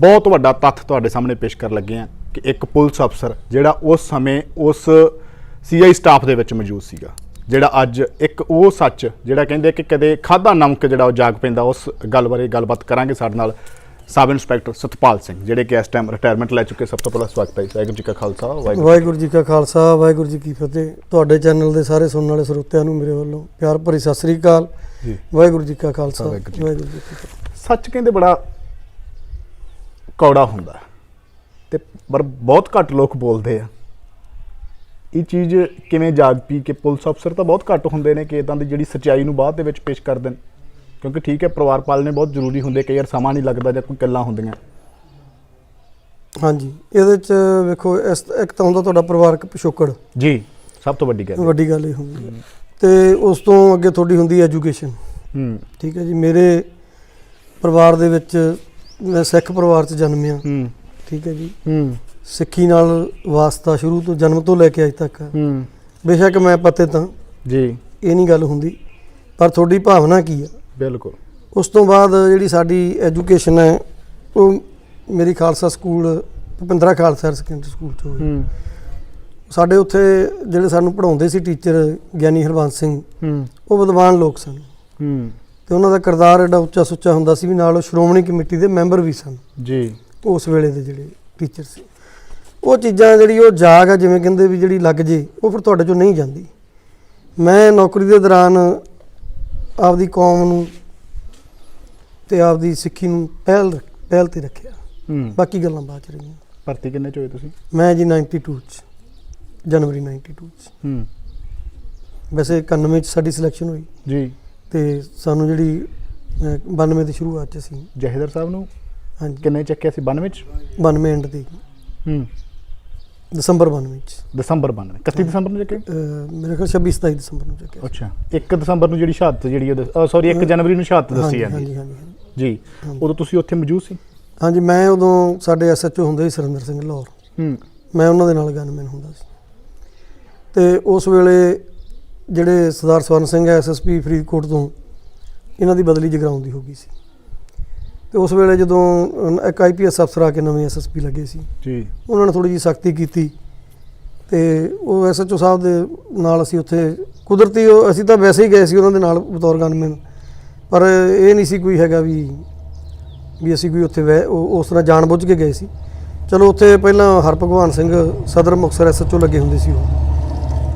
ਬਹੁਤ ਵੱਡਾ ਤੱਥ ਤੁਹਾਡੇ ਸਾਹਮਣੇ ਪੇਸ਼ ਕਰਨ ਲੱਗੇ ਆ ਕਿ ਇੱਕ ਪੁਲਿਸ ਅਫਸਰ ਜਿਹੜਾ ਉਸ ਸਮੇਂ ਉਸ ਸੀਆਈ ਸਟਾਫ ਦੇ ਵਿੱਚ ਮੌਜੂਦ ਸੀਗਾ ਜਿਹੜਾ ਅੱਜ ਇੱਕ ਉਹ ਸੱਚ ਜਿਹੜਾ ਕਹਿੰਦੇ ਕਿ ਕਦੇ ਖਾਦਾ ਨਮਕ ਜਿਹੜਾ ਉਹ ਜਾਗ ਪੈਂਦਾ ਉਸ ਗੱਲ ਬਾਰੇ ਗੱਲਬਾਤ ਕਰਾਂਗੇ ਸਾਡੇ ਨਾਲ ਸਬ ਇੰਸਪੈਕਟਰ ਸਤਪਾਲ ਸਿੰਘ ਜਿਹੜੇ ਕਿ ਇਸ ਟਾਈਮ ਰਿਟਾਇਰਮੈਂਟ ਲੈ ਚੁੱਕੇ ਸਭ ਤੋਂ ਪਹਿਲਾਂ ਸਵਾਗਤ ਹੈ। ਵਾਹਿਗੁਰੂ ਜੀ ਕਾ ਖਾਲਸਾ ਵਾਹਿਗੁਰੂ ਜੀ ਕਾ ਖਾਲਸਾ ਵਾਹਿਗੁਰੂ ਜੀ ਕੀ ਫਤਿਹ। ਤੁਹਾਡੇ ਚੈਨਲ ਦੇ ਸਾਰੇ ਸੁਣਨ ਵਾਲੇ ਸਰੋਤਿਆਂ ਨੂੰ ਮੇਰੇ ਵੱਲੋਂ ਪਿਆਰ ਭਰੀ ਸਤਿ ਸ੍ਰੀ ਅਕਾਲ। ਵਾਹਿਗੁਰੂ ਜੀ ਕਾ ਖਾਲਸਾ ਵਾਹਿਗੁਰੂ ਜੀ ਸੱਚ ਕਹਿੰਦੇ ਬੜਾ ਕੌੜਾ ਹੁੰਦਾ ਤੇ ਪਰ ਬਹੁਤ ਘੱਟ ਲੋਕ ਬੋਲਦੇ ਆ। ਇਹ ਚੀਜ਼ ਕਿਵੇਂ ਜਾਗ ਪਈ ਕਿ ਪੁਲਿਸ ਅਫਸਰ ਤਾਂ ਬਹੁਤ ਘੱਟ ਹੁੰਦੇ ਨੇ ਕਿ ਇਦਾਂ ਦੀ ਜਿਹੜੀ ਸੱਚਾਈ ਨੂੰ ਬਾਅਦ ਦੇ ਵਿੱਚ ਪੇਸ਼ ਕਰ ਦੇਣ। ਕਿਉਂਕਿ ਠੀਕ ਹੈ ਪਰਿਵਾਰ ਪਾਲਣੇ ਬਹੁਤ ਜ਼ਰੂਰੀ ਹੁੰਦੇ ਕਈ ਵਾਰ ਸਮਾਂ ਨਹੀਂ ਲੱਗਦਾ ਜਾਂ ਕੋਈ ਗੱਲਾਂ ਹੁੰਦੀਆਂ। ਹਾਂਜੀ ਇਹਦੇ ਚ ਵੇਖੋ ਇਸ ਇੱਕ ਤਾਂ ਹੁੰਦਾ ਤੁਹਾਡਾ ਪਰਿਵਾਰਕ ਪਿਛੋਕੜ। ਜੀ ਸਭ ਤੋਂ ਵੱਡੀ ਗੱਲ। ਵੱਡੀ ਗੱਲ ਇਹ ਹੁੰਦੀ ਹੈ। ਤੇ ਉਸ ਤੋਂ ਅੱਗੇ ਤੁਹਾਡੀ ਹੁੰਦੀ ਐਜੂਕੇਸ਼ਨ। ਹੂੰ। ਠੀਕ ਹੈ ਜੀ ਮੇਰੇ ਪਰਿਵਾਰ ਦੇ ਵਿੱਚ ਮੈਂ ਸਿੱਖ ਪਰਿਵਾਰ ਚ ਜਨਮਿਆ ਹੂੰ। ਠੀਕ ਹੈ ਜੀ। ਹੂੰ। ਸਿੱਖੀ ਨਾਲ ਵਾਸਤਾ ਸ਼ੁਰੂ ਤੋਂ ਜਨਮ ਤੋਂ ਲੈ ਕੇ ਅੱਜ ਤੱਕ। ਹੈ। ਬੇਸ਼ੱਕ ਮੈਂ ਪਤੇ ਤਾਂ ਜੀ। ਇਹ ਨਹੀਂ ਗੱਲ ਹੁੰਦੀ ਪਰ ਤੁਹਾਡੀ ਭਾਵਨਾ ਕੀ ਹੈ ਬਿਲਕੁਲ। ਉਸ ਤੋਂ ਬਾਅਦ ਜਿਹੜੀ ਸਾਡੀ ਐਜੂਕੇਸ਼ਨ ਹੈ ਉਹ ਮੇਰੀ Khalsa school Bhupindra Khalsa secondary school ਚ ਹੋਈ। ਹੂੰ। ਸਾਡੇ ਉੱਥੇ ਜਿਹੜੇ ਸਾਨੂੰ ਪੜ੍ਹਾਉਂਦੇ ਸੀ ਟੀਚਰ ਗਿਆਨੀ ਹਰਬੰਸ ਸਿੰਘ ਹੂੰ। ਉਹ ਵਿਦਵਾਨ ਲੋਕ ਸਨ। ਹੂੰ। ਤੇ ਉਹਨਾਂ ਦਾ ਕਿਰਦਾਰ ਐਡਾ ਉੱਚਾ ਸੁੱਚਾ ਹੁੰਦਾ ਸੀ ਵੀ ਨਾਲ ਉਹ ਸ਼੍ਰੋਮਣੀ ਕਮੇਟੀ ਦੇ ਮੈਂਬਰ ਵੀ ਸਨ। ਜੀ। ਉਸ ਵੇਲੇ ਦੇ ਜਿਹੜੇ ਟੀਚਰ ਸੀ। ਉਹ ਚੀਜ਼ਾਂ ਜਿਹੜੀ ਉਹ ਜਾਗ ਆ ਜਿਵੇਂ ਕਹਿੰਦੇ ਵੀ ਜਿਹੜੀ ਲੱਗ ਜੇ ਉਹ ਫਿਰ ਤੁਹਾਡੇ ਚੋਂ ਨਹੀਂ ਜਾਂਦੀ। ਮੈਂ ਨੌਕਰੀ ਦੇ ਦੌਰਾਨ ਆਪਦੀ ਕੌਮ ਨੂੰ ਤੇ ਆਪਦੀ ਸਿੱਖੀ ਨੂੰ ਪਹਿਲ ਪਹਿਲ ਤੇ ਰੱਖਿਆ। ਹੂੰ। ਬਾਕੀ ਗੱਲਾਂ ਬਾਅਦ ਚ ਰਹੀਆਂ। ਭਰਤੀ ਕਿੰਨੇ ਚ ਹੋਏ ਤੁਸੀਂ? ਮੈਂ ਜੀ 92 ਚ ਜਨਵਰੀ 92 ਚ। ਹੂੰ। ਵੈਸੇ 91 ਚ ਸਾਡੀ ਸਿਲੈਕਸ਼ਨ ਹੋਈ। ਜੀ। ਤੇ ਸਾਨੂੰ ਜਿਹੜੀ ਅਹ, 92 ਦੀ ਸ਼ੁਰੂਆਤ ਚ ਸੀ। ਜਹੇਦਰ ਸਾਹਿਬ ਨੂੰ ਹਾਂਜੀ। ਕਿੰਨੇ ਚੱਕਿਆ ਸੀ? 92 ਚ? 92 ਐਂਡ ਦੀ। ਹੂੰ। ਦਸੰਬਰ 92 ਚ। ਦਸੰਬਰ 92 31 ਦਸੰਬਰ ਨੂੰ ਚੱਕੇ ਅਹ, ਮੇਰੇ ਖਿਆਲ 26 27 ਦਸੰਬਰ ਨੂੰ ਚੱਕਿਆ ਅੱਛਾ। 1 ਦਸੰਬਰ ਨੂੰ ਜਿਹੜੀ ਸ਼ਹਾਦਤ ਜਿਹੜੀ ਉਹ ਸੌਰੀ 1 ਜਨਵਰੀ ਨੂੰ ਸ਼ਹਾਦਤ ਦੱਸੀ ਜਾਂਦੀ। ਹਾਂਜੀ ਹਾਂਜੀ ਜੀ। ਉਦੋਂ ਤੁਸੀਂ ਉੱਥੇ ਮੌਜੂਦ ਸੀ? ਹਾਂਜੀ ਮੈਂ ਉਦੋਂ ਸਾਡੇ ਐਸਐਚਓ ਹੁੰਦੇ ਸੀ ਸੁਰਿੰਦਰ ਸਿੰਘ ਲਾਹੌਰ। ਹੂੰ। ਮੈਂ ਉਹਨਾਂ ਦੇ ਨਾਲ ਗਨਮੈਨ ਹੁੰਦਾ ਸੀ। ਤੇ ਉਸ ਵੇਲੇ ਜਿਹੜੇ ਸਰਦਾਰ ਸਵਰਨ ਸਿੰਘ ਐਸਐਸਪੀ ਫਰੀਦਕੋਟ ਤੋਂ ਇਹਨਾਂ ਦੀ ਬਦਲੀ ਜਗਰਾਉਂ ਦੀ ਹੋ ਗਈ ਸੀ। ਤੇ ਉਸ ਵੇਲੇ ਜਦੋਂ ਇੱਕ ਆਈਪੀਐਸ ਅਫਸਰ ਆ ਕੇ ਨਵੇਂ ਐਸਐਸਪੀ ਲੱਗੇ ਸੀ ਜੀ। ਉਹਨਾਂ ਨੇ ਥੋੜੀ ਜੀ ਸਖਤੀ ਕੀਤੀ। ਤੇ ਉਹ ਐਸਐਚਓ ਸਾਹਿਬ ਦੇ ਨਾਲ ਅਸੀਂ ਉੱਥੇ ਕੁਦਰਤੀ ਅਸੀਂ ਤਾਂ ਵੈਸੇ ਹੀ ਗਏ ਸੀ ਉਹਨਾਂ ਦੇ ਨਾਲ ਬਤੌਰ ਗਨਮੈਨ ਪਰ ਇਹ ਨਹੀਂ ਸੀ ਕੋਈ ਹੈਗਾ ਵੀ ਵੀ ਅਸੀਂ ਕੋਈ ਉੱਥੇ ਉਸ ਤਰ੍ਹਾਂ ਜਾਣਬੁੱਝ ਕੇ ਗਏ ਸੀ। ਚਲੋ ਉੱਥੇ ਪਹਿਲਾਂ ਹਰਭਗਵਾਨ ਸਿੰਘ ਸਦਰ ਮੁਕਤਸਰ ਐਸਐਚਓ ਲੱਗੇ ਹੁੰਦੇ ਸੀ ਉਹ।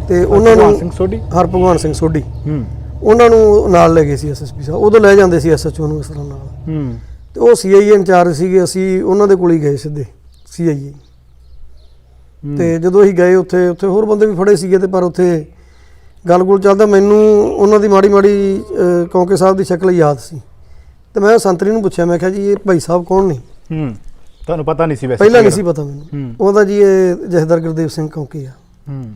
ਤੇ ਉਹਨਾਂ ਭਗਵਾਨ ਨੂੰ ਸਿੰਘ ਸੋਢੀ? ਹਰਭਗਵਾਨ ਸਿੰਘ ਸੋਢੀ। ਹੂੰ। ਉਹਨਾਂ ਨੂੰ ਨਾਲ ਲੈ ਗਏ ਸੀ ਐਸਐਸਪੀ ਸਾਹਿਬ। ਉਦੋਂ ਲੈ ਜਾਂਦੇ ਸੀ ਐਸਐਚਓ ਨੂੰ ਇਸ ਤਰ੍ਹਾਂ ਨਾਲ। ਹੂੰ। ਤੇ ਉਹ ਸੀਆਈਏ ਇੰਚਾਰਜ ਸੀਗੇ। ਅਸੀਂ ਉਹਨਾਂ ਦੇ ਕੋਲ ਹੀ ਗਏ ਸਿੱਧੇ ਸੀਆਈਏ। ਤੇ ਜਦੋਂ ਅਸੀਂ ਗਏ ਉੱਥੇ ਉੱਥੇ ਹੋਰ ਬੰਦੇ ਵੀ ਫੜੇ ਸੀਗੇ ਤੇ ਪਰ ਉੱਥੇ ਗੱਲ-ਗੁਲ ਚੱਲਦਾ। ਮੈਨੂੰ ਉਹਨਾਂ ਦੀ ਮਾੜੀ ਮਾੜੀ ਅਹ, ਕੌਂਕੇ ਸਾਹਿਬ ਦੀ ਸ਼ਕਲ ਯਾਦ ਸੀ। ਤੇ ਮੈਂ ਸੰਤਰੀ ਨੂੰ ਪੁੱਛਿਆ ਮੈਂ ਕਿਹਾ ਜੀ ਇਹ ਭਾਈ ਸਾਹਿਬ ਕੌਣ ਨੇ? ਹੂੰ। ਤੁਹਾਨੂੰ ਪਤਾ ਨਹੀਂ ਸੀ ਵੈਸੇ ਪਹਿਲਾਂ ਨਹੀਂ ਸੀ ਪਤਾ ਮੈਨੂੰ। ਉਹਦਾ ਜੀ ਇਹ ਜਥੇਦਾਰ ਗੁਰਦੇਵ ਸਿੰਘ ਕੌਂਕੇ ਆ। ਹੂੰ।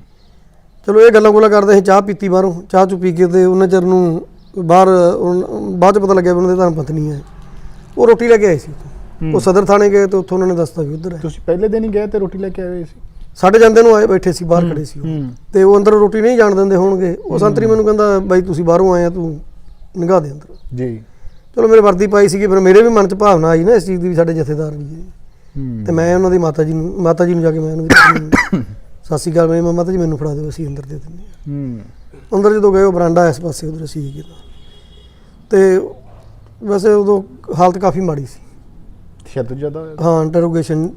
ਚਲੋ ਇਹ ਗੱਲਾਂ ਗੁੱਲਾਂ ਕਰਦੇ ਅਸੀਂ ਚਾਹ ਪੀਤੀ ਬਾਹਰੋਂ ਚਾਹ ਚੁ ਪੀ ਕੇ ਤੇ ਉਹਨਾਂ ਚਿਰ ਨੂੰ ਬਾਹਰ ਉਨ- ਬਾਅਦ ਚ ਪਤਾ ਲੱਗਿਆ ਵੀ ਉਹਨਾਂ ਦੇ ਧਰਮ ਪਤਨੀ ਹੈ। ਉਹ ਰੋਟੀ ਲੈ ਕੇ ਆਏ ਸੀ ਉੱਥੋਂ। ਉਹ ਸਦਰ ਥਾਣੇ ਗਏ ਤੇ ਉੱਥੋਂ ਉਹਨਾਂ ਨੇ ਦੱਸਤਾ ਵੀ ਉਧਰ ਹੈ। ਤੁਸੀਂ ਪਹਿਲੇ ਦਿਨ ਹੀ ਗਏ ਤੇ ਰੋਟੀ ਲੈ ਕੇ ਆਏ ਸੀ? ਸਾਡੇ ਜਾਂਦੇ ਨੂੰ ਆਏ ਬੈਠੇ ਸੀ ਬਾਹਰ ਖੜੇ ਸੀ ਉਹ। ਹੂੰ। ਤੇ ਉਹ ਅੰਦਰ ਰੋਟੀ ਨਹੀਂ ਜਾਣ ਦਿੰਦੇ ਹੋਣਗੇ। ਉਹ ਸੰਤਰੀ ਮੈਨੂੰ ਕਹਿੰਦਾ ਬਾਈ ਤੁਸੀਂ ਬਾਹਰੋਂ ਆਏ ਆ ਤੂੰ ਨਿਗਾਹ ਦੇ ਅੰਦਰ। ਜੀ। ਚਲੋ ਮੇਰੇ ਵਰਦੀ ਪਾਈ ਸੀਗੀ ਫਿਰ ਮੇਰੇ ਵੀ ਮਨ 'ਚ ਭਾਵਨਾ ਆਈ ਨਾ ਇਸ ਚੀਜ਼ ਦੀ ਵੀ ਸਾਡੇ ਜਥੇਦਾਰ ਵੀ। ਹੈ। ਹੂੰ ਤੇ ਮੈਂ ਉਹਨਾਂ ਦੀ ਮਾਤਾ ਜੀ ਨੂੰ ਮਾਤਾ ਜੀ ਨੂੰ ਜਾ ਕੇ ਮੈਂ ਉਹਨੂੰ ਦੱਸਿਆ, ਸਤਿ ਸ਼੍ਰੀ ਅਕਾਲ ਮੈਂ ਮਾਤਾ ਜੀ ਮੈਨੂੰ ਫੜਾ ਦਿਓ ਅਸੀਂ ਅੰਦਰ ਦੇ ਦਿੰਦੇ ਹਾਂ। ਹੂੰ। ਅੰਦਰ ਜਦੋਂ ਗਏ ਉਹ ਬਰਾਂਡਾ ਇਸ ਪਾਸੇ ਉਧਰ ਸੀ ਗਿਆ ਤੇ ਵੈਸੇ ਉਦੋਂ ਹਾਲਤ ਕਾਫੀ ਮਾੜੀ ਸੀ। ਸ਼ਾਇਦ ਜ਼ਿਆਦਾ ਹਾਂ ਇੰਟਰੋਗੇਸ਼ਨ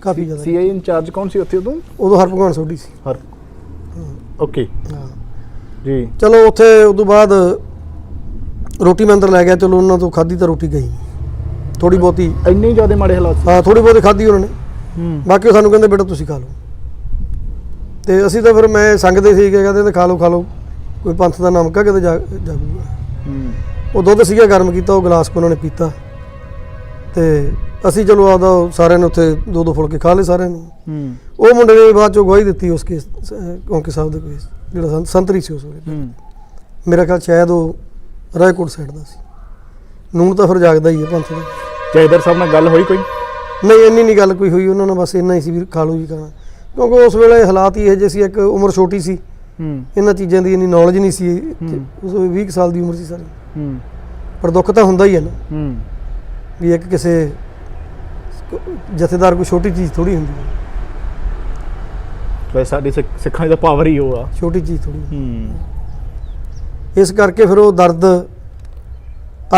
ਕਾਫੀ ਜ਼ਿਆਦਾ। ਸੀਆਈ ਇੰਚਾਰਜ ਕੌਣ ਸੀ ਉੱਥੇ ਉਦੋਂ? ਉਦੋਂ ਹਰਭਗਵਾਨ ਸੋਢੀ ਸੀ। ਹਰ ਓਕੇ। ਹਾਂ। ਜੀ। ਚਲੋ ਉੱਥੇ ਉਸ ਤੋਂ ਬਾਅਦ ਰੋਟੀ ਮੈਂ ਅੰਦਰ ਲੈ ਗਿਆ ਚਲੋ ਉਹਨਾਂ ਤੋਂ ਖਾਧੀ ਤਾਂ ਰੋਟੀ ਗਈ। ਥੋੜੀ ਬਹੁਤੀ ਇੰਨੇ ਜ਼ਿਆਦਾ ਮਾੜੇ ਹਾਲਾਤ ਸੀ। ਹਾਂ ਥੋੜੀ ਬਹੁਤੀ ਖਾਧੀ ਉਹਨਾਂ ਨੇ। ਹੂੰ। ਬਾਕੀ ਉਹ ਸਾਨੂੰ ਕਹਿੰਦੇ ਬੇਟਾ ਤੁਸੀਂ ਖਾ ਲਓ। ਤੇ ਅਸੀਂ ਤਾਂ ਫਿਰ ਮੈਂ ਸੰਗਦੇ ਸੀ ਕਿ ਕਹਿੰਦੇ ਤੇ ਖਾ ਲਓ ਖਾ ਲਓ। ਕੋਈ ਪੰਥ ਦਾ ਨਾਮ ਕਾ ਕਿਤੇ ਜਾ ਜਾਗੂਗਾ। ਹੂੰ। ਉਹ ਦੁੱਧ ਸੀਗਾ ਗਰਮ ਕੀਤਾ ਉਹ ਗਲਾਸ ਕੋ ਉਹਨਾਂ ਨੇ ਪੀਤਾ। ਤੇ ਅਸੀਂ ਚਲੋ ਆਪਦਾ ਉਹ ਸਾਰਿਆਂ ਨੇ ਉੱਥੇ ਦੋ ਦੋ ਫੁਲਕੇ ਖਾ ਲਏ ਸਾਰਿਆਂ ਨੇ। ਹੂੰ। ਉਹ ਮੁੰਡੇ ਨੇ ਬਾਅਦ ਚੋਂ ਗਵਾਹੀ ਦਿੱਤੀ ਉਸ ਕੇਸ ਕੌਂਕੇ ਸਾਹਿਬ ਦੇ ਕੇਸ ਜਿਹੜਾ ਸੰਤ- ਸੰਤਰੀ ਸੀ ਉਸ ਵੇਲੇ। ਹੂੰ। ਮੇਰਾ ਖਿਆਲ ਸ਼ਾਇਦ ਉਹ ਰਾਏਕੋਟ ਸਾਈਡ ਦਾ ਸੀ। ਨੂਨ ਤਾਂ ਫਿਰ ਜਾਗਦਾ ਹੀ ਹੈ ਪੰਥ ਦਾ। ਜੈਦਰ ਸਾਹਿਬ ਨਾਲ ਗੱਲ ਹੋਈ ਕੋਈ? ਨਹੀਂ ਇੰਨੀ ਨਹੀਂ ਗੱਲ ਕੋਈ ਹੋਈ ਉਹਨਾਂ ਨਾਲ ਬਸ ਇੰਨਾ ਹੀ ਸੀ ਵੀ ਖਾ ਲਓ ਜੀ ਖਾਣਾ। ਕਿਉਂਕਿ ਉਸ ਵੇਲੇ ਹਾਲਾਤ ਹੀ ਇਹ ਜਿਹੇ ਸੀ ਇੱਕ ਉਮਰ ਛੋਟੀ ਸੀ। ਹੂੰ। ਇਹਨਾਂ ਚੀਜ਼ਾਂ ਦੀ ਇੰਨੀ ਨੌਲੇਜ ਨਹੀਂ ਸੀ। ਹੂੰ। ਉਸ ਵੇਲੇ 20 ਕੁ ਸਾਲ ਦੀ ਉਮਰ ਸੀ ਸਾਰੀ। ਹੂੰ। ਪਰ ਦੁੱਖ ਤਾਂ ਹੁੰਦਾ ਹੀ ਹੈ ਨਾ। ਹੂੰ। ਵੀ ਇੱਕ ਕਿਸੇ ਜਥੇਦਾਰ ਕੋਈ ਛੋਟੀ ਚੀਜ਼ ਥੋੜੀ ਹੁੰਦੀ ਹੈ। ਵੈਸੇ ਸਾਡੇ ਸਿੱਖ- ਦਾ ਪਾਵਰ ਹੀ ਉਹ ਆ। ਛੋਟੀ ਚੀਜ਼ ਥੋੜੀ ਹੂੰ। ਇਸ ਕਰਕੇ ਫਿਰ ਉਹ ਦਰਦ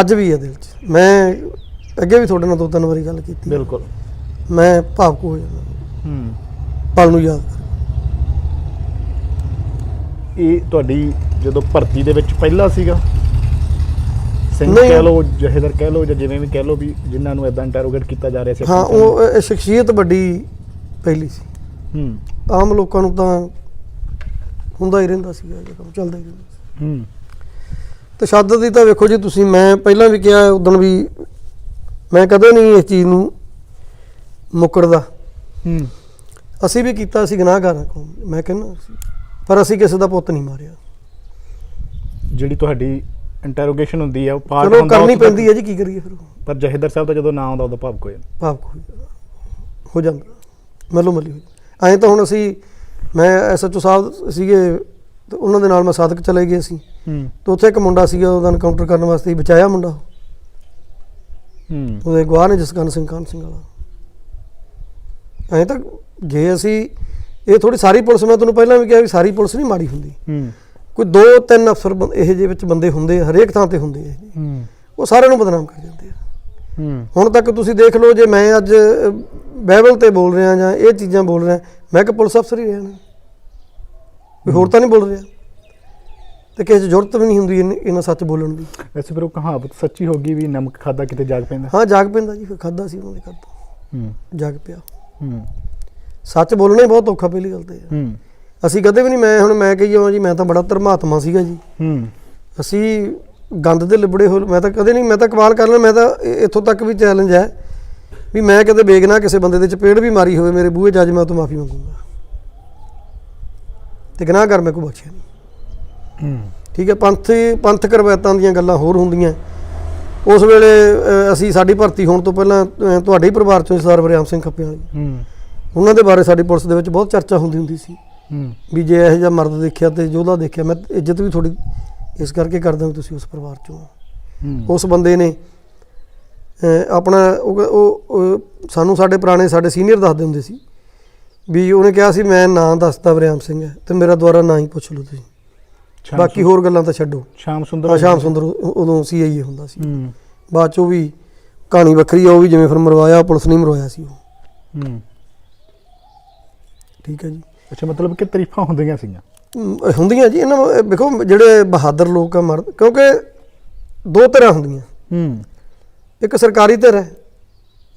ਅੱਜ ਵੀ ਹੈ ਦਿਲ 'ਚ। ਮੈਂ ਅੱਗੇ ਵੀ ਤੁਹਾਡੇ ਨਾਲ ਦੋ ਤਿੰਨ ਵਾਰੀ ਗੱਲ ਕੀਤੀ। ਬਿਲਕੁਲ। ਮੈਂ ਭਾਵੁਕ ਹੋ ਜਾਂਦਾ। ਹੂੰ। ਪਲ ਨੂੰ ਯਾਦ। ਇਹ ਤੁਹਾਡੀ ਜਦੋਂ ਭਰਤੀ ਦੇ ਵਿੱਚ ਪਹਿਲਾ ਸੀਗਾ ਸਿੰਘ ਨਹੀਂ। ਕਹਿ ਲਓ ਜਹੇਦਰ ਕਹਿ ਲਓ ਜਾਂ ਜਿਵੇਂ ਵੀ ਕਹਿ ਲਓ ਵੀ ਜਿਨ੍ਹਾਂ ਨੂੰ ਇਦਾਂ ਇੰਟਰੋਗੇਟ ਕੀਤਾ ਜਾ ਰਿਹਾ ਸੀ। ਹਾਂ ਉਹ ਇਹ ਸ਼ਖਸੀਅਤ ਵੱਡੀ ਪਹਿਲੀ ਸੀ। ਹੂੰ। ਆਮ ਲੋਕਾਂ ਨੂੰ ਤਾਂ ਹੁੰਦਾ ਹੀ ਰਹਿੰਦਾ ਸੀਗਾ ਇਹ ਕੰਮ ਚੱਲਦਾ ਹੀ ਰਹਿੰਦਾ ਸੀ। ਹੂੰ। ਤਸ਼ੱਦਦ ਦੀ ਤਾਂ ਵੇਖੋ ਜੀ ਤੁਸੀਂ ਮੈਂ ਪਹਿਲਾਂ ਵੀ ਕਿਹਾ ਉਦੋਂ ਵੀ ਮੈਂ ਕਦੇ ਨਹੀਂ ਇਸ ਚੀਜ਼ ਨੂੰ ਮੁਕਰਦਾ ਹੂੰ। ਅਸੀਂ ਵੀ ਕੀਤਾ ਸੀ ਗੁਨਾਹਗਾਰ ਹਾਂ ਕੌਮ। ਮੈਂ ਕਹਿੰਦਾ ਪਰ ਅਸੀਂ ਕਿਸੇ ਦਾ ਪੁੱਤ ਨਹੀਂ ਮਾਰਿਆ। ਜਿਹੜੀ ਤੁਹਾਡੀ ਇੰਟਰੋਗੇਸ਼ਨ ਹੁੰਦੀ ਆ ਉਹ ਪਾਰਟ ਚਲੋ ਹੁੰਦਾ ਕਰਨੀ। ਪੈਂਦੀ ਹੈ ਜੀ ਕੀ ਕਰੀਏ ਫਿਰ? ਪਰ ਜਹੇਦਰ ਸਾਹਿਬ ਦਾ ਜਦੋਂ ਨਾਂ ਆਉਂਦਾ ਉਦੋਂ ਭਾਵੁਕ ਹੋ ਜਾਂਦਾ। ਭਾਵੁਕ ਹੋ ਜਾਂਦਾ। ਹੋ ਜਾਂਦਾ। ਮੱਲੋ ਮੱਲੀ ਹੋ ਜਾਂਦਾ। ਐਂ ਤਾਂ ਹੁਣ ਅਸੀਂ ਮੈਂ ਐਸਐਚਓ ਸਾਹਿਬ ਸੀਗੇ ਤੇ ਉਹਨਾਂ ਦੇ ਨਾਲ ਮੈਂ ਸਾਦਕ ਚਲੇ ਗਏ ਸੀ ਹੂੰ। ਤੇ ਉੱਥੇ ਇੱਕ ਮੁੰਡਾ ਸੀਗਾ ਉਹਦਾ ਐਨਕਾਊਂਟਰ ਕਰਨ ਵਾਸਤੇ ਹੀ ਬਚਾਇਆ ਮੁੰਡਾ ਹੂੰ। ਉਹਦੇ ਗਵਾਹ ਨੇ ਜਸਕਰਨ ਸਿੰਘ ਕਾਨ ਸਿੰਘ ਵਾਲਾ। ਐਂ ਤਾਂ ਜੇ ਅਸੀਂ ਇਹ ਥੋੜੀ ਸਾਰੀ ਪੁਲਿਸ ਮੈਂ ਤੁਹਾਨੂੰ ਪਹਿਲਾਂ ਵੀ ਕਿਹਾ ਵੀ ਸਾਰੀ ਪੁਲਿਸ ਨਹੀਂ ਮਾੜੀ ਹੁੰਦੀ। ਹੂੰ। ਕੋਈ ਦੋ ਤਿੰਨ ਅਫਸਰ ਇਹੋ ਜਿਹੇ ਵਿੱਚ ਬੰਦੇ ਹੁੰਦੇ ਹਰੇਕ ਥਾਂ ਤੇ ਹੁੰਦੇ ਆ। ਹੂੰ। ਉਹ ਸਾਰਿਆਂ ਨੂੰ ਬਦਨਾਮ ਕਰ ਜਾਂਦੇ ਆ। ਹੂੰ। ਹੁਣ ਤੱਕ ਤੁਸੀਂ ਦੇਖ ਲਓ ਜੇ ਮੈਂ ਅੱਜ ਬਾਈਬਲ ਤੇ ਬੋਲ ਰਿਹਾ ਜਾਂ ਇਹ ਚੀਜ਼ਾਂ ਬੋਲ ਰਿਹਾ ਮੈਂ ਇੱਕ ਪੁਲਿਸ ਅਫਸਰ ਹੀ ਰਿਹਾ ਨਾ। ਕੋਈ ਹੋਰ ਤਾਂ ਨਹੀਂ ਬੋਲ ਰਿਹਾ। ਤੇ ਕਿਸੇ ਜ਼ਰੂਰਤ ਵੀ ਨਹੀਂ ਹੁੰਦੀ ਇੰਨਾ ਸੱਚ ਬੋਲਣ ਦੀ। ਵੈਸੇ ਫਿਰ ਉਹ ਕਹਾਵਤ ਸੱਚੀ ਹੋ ਗਈ ਵੀ ਨਮਕ ਖਾਦਾ ਕਿਤੇ ਜਾਗ ਪੈਂਦਾ। ਹਾਂ ਜਾਗ ਪੈਂਦਾ ਜੀ ਫਿਰ ਖਾਦਾ ਸੀ ਉਹਨਾਂ ਦੇ ਘਰ ਤੋਂ। ਹੂੰ। ਜਾਗ ਪਿਆ। ਹੂੰ। ਸੱਚ ਬੋਲਣਾ ਹੀ ਬਹੁਤ ਔਖਾ ਪਹਿਲੀ ਗੱਲ ਤੇ ਹੂੰ। ਅਸੀਂ ਕਦੇ ਵੀ ਨਹੀਂ ਮੈਂ ਹੁਣ ਮੈਂ ਕਹੀ ਜਾਵਾਂ ਜੀ ਮੈਂ ਤਾਂ ਬੜਾ ਧਰਮਾਤਮਾ ਸੀਗਾ ਜੀ। ਹੂੰ। ਅਸੀਂ ਗੰਦ ਦੇ ਲਿਬੜੇ ਹੋ ਮੈਂ ਤਾਂ ਕਦੇ ਨਹੀਂ ਮੈਂ ਤਾਂ ਕਮਾਲ ਕਰ ਲਾਂ ਮੈਂ ਤਾਂ ਇੱਥੋਂ ਤੱਕ ਵੀ ਚੈਲੰਜ ਹੈ ਵੀ ਮੈਂ ਕਦੇ ਬੇਗਨਾ ਕਿਸੇ ਬੰਦੇ ਦੇ ਚਪੇੜ ਵੀ ਮਾਰੀ ਹੋਵੇ ਮੇਰੇ ਬੂਹੇ ਜੱਜ ਮੈਂ ਉਹ ਤੋਂ ਮਾਫੀ ਮੰਗੂੰਗਾ। ਤੇ ਗੁਨਾਹਗਰ ਮੈਂ ਕੋਈ ਬਖਸ਼ਿਆ ਨਹੀਂ ਹੂੰ। ਠੀਕ ਹੈ ਪੰਥੀ ਪੰਥਕ ਰਵਾਇਤਾਂ ਦੀਆਂ ਗੱਲਾਂ ਹੋਰ ਹੁੰਦੀਆਂ। ਉਸ ਵੇਲੇ ਅਸੀਂ ਸਾਡੀ ਭਰਤੀ ਹੋਣ ਤੋਂ ਪਹਿਲਾਂ ਤੁਹਾਡੇ ਹੀ ਪਰਿਵਾਰ ਚੋਂ ਸਰਦਾਰ ਬਰਿਆਮ ਸਿੰਘ ਖੱਪਿਆਂ ਵਾਲੀ। ਹੂੰ। ਉਹਨਾਂ ਦੇ ਬਾਰੇ ਸਾਡੀ ਪੁਲਿਸ ਦੇ ਵਿੱਚ ਬਹੁਤ ਚਰਚਾ ਹੁੰਦੀ ਹੁੰਦੀ ਸੀ। ਹੂੰ। ਵੀ ਜੇ ਇਹੋ ਜਿਹਾ ਮਰਦ ਦੇਖਿਆ ਤੇ ਯੋਧਾ ਦੇਖਿਆ ਮੈਂ ਇੱਜ਼ਤ ਵੀ ਥੋੜੀ ਇਸ ਕਰਕੇ ਕਰਦਾ ਵੀ ਤੁਸੀਂ ਉਸ ਪਰਿਵਾਰ ਚੋਂ ਹੋ। ਉਸ ਬੰਦੇ ਨੇ ਅਹ, ਆਪਣਾ ਉਹ ਉਹ- ਉਹ ਸਾਨੂੰ ਸਾਡੇ ਪੁਰਾਣੇ ਸਾਡੇ ਸੀਨੀਅਰ ਦੱਸਦੇ ਹੁੰਦੇ ਸੀ ਵੀ ਉਹਨੇ ਕਿਹਾ ਸੀ ਮੈਂ ਨਾਂ ਦੱਸਦਾ ਵਰਿਆਮ ਸਿੰਘ ਹੈ ਤੇ ਮੇਰਾ ਦੁਆਰਾ ਨਾਂ ਹੀ ਪੁੱਛ ਲਓ ਤੁਸੀਂ। ਸ਼ਾਮ ਬਾਕੀ ਹੋਰ ਗੱਲਾਂ ਤਾਂ ਛੱਡੋ। ਸ਼ਾਮ ਸੁੰਦਰ ਹਾਂ ਸ਼ਾਮ ਸੁੰਦਰ ਉ- ਉਦੋਂ ਸੀਆਈਏ ਹੁੰਦਾ ਸੀ। ਹੂੰ। ਬਾਅਦ ਚ ਉਹ ਵੀ ਕਹਾਣੀ ਵੱਖਰੀ ਆ ਉਹ ਵੀ ਜਿਵੇਂ ਫਿਰ ਮਰਵਾਇਆ ਪੁਲਿਸ ਨਹੀਂ ਮਰਵਾਇਆ ਸੀ ਉਹ। ਹੂੰ। ਠੀਕ ਹੈ ਜੀ। ਅੱਛਾ ਮਤਲਬ ਕਿ ਤਾਰੀਫਾਂ ਹੁੰਦੀਆਂ ਸੀਗੀਆਂ? ਅਮ, ਹੁੰਦੀਆਂ ਜੀ ਇਹਨਾਂ ਨੂੰ- ਇਹ ਵੇਖੋ ਜਿਹੜੇ ਬਹਾਦਰ ਲੋਕ ਆ ਮਰਦ ਕਿਉਂਕਿ ਦੋ ਤਰ੍ਹਾਂ ਹੁੰਦੀਆਂ। ਹੂੰ। ਇੱਕ ਸਰਕਾਰੀ ਧਿਰ ਹੈ।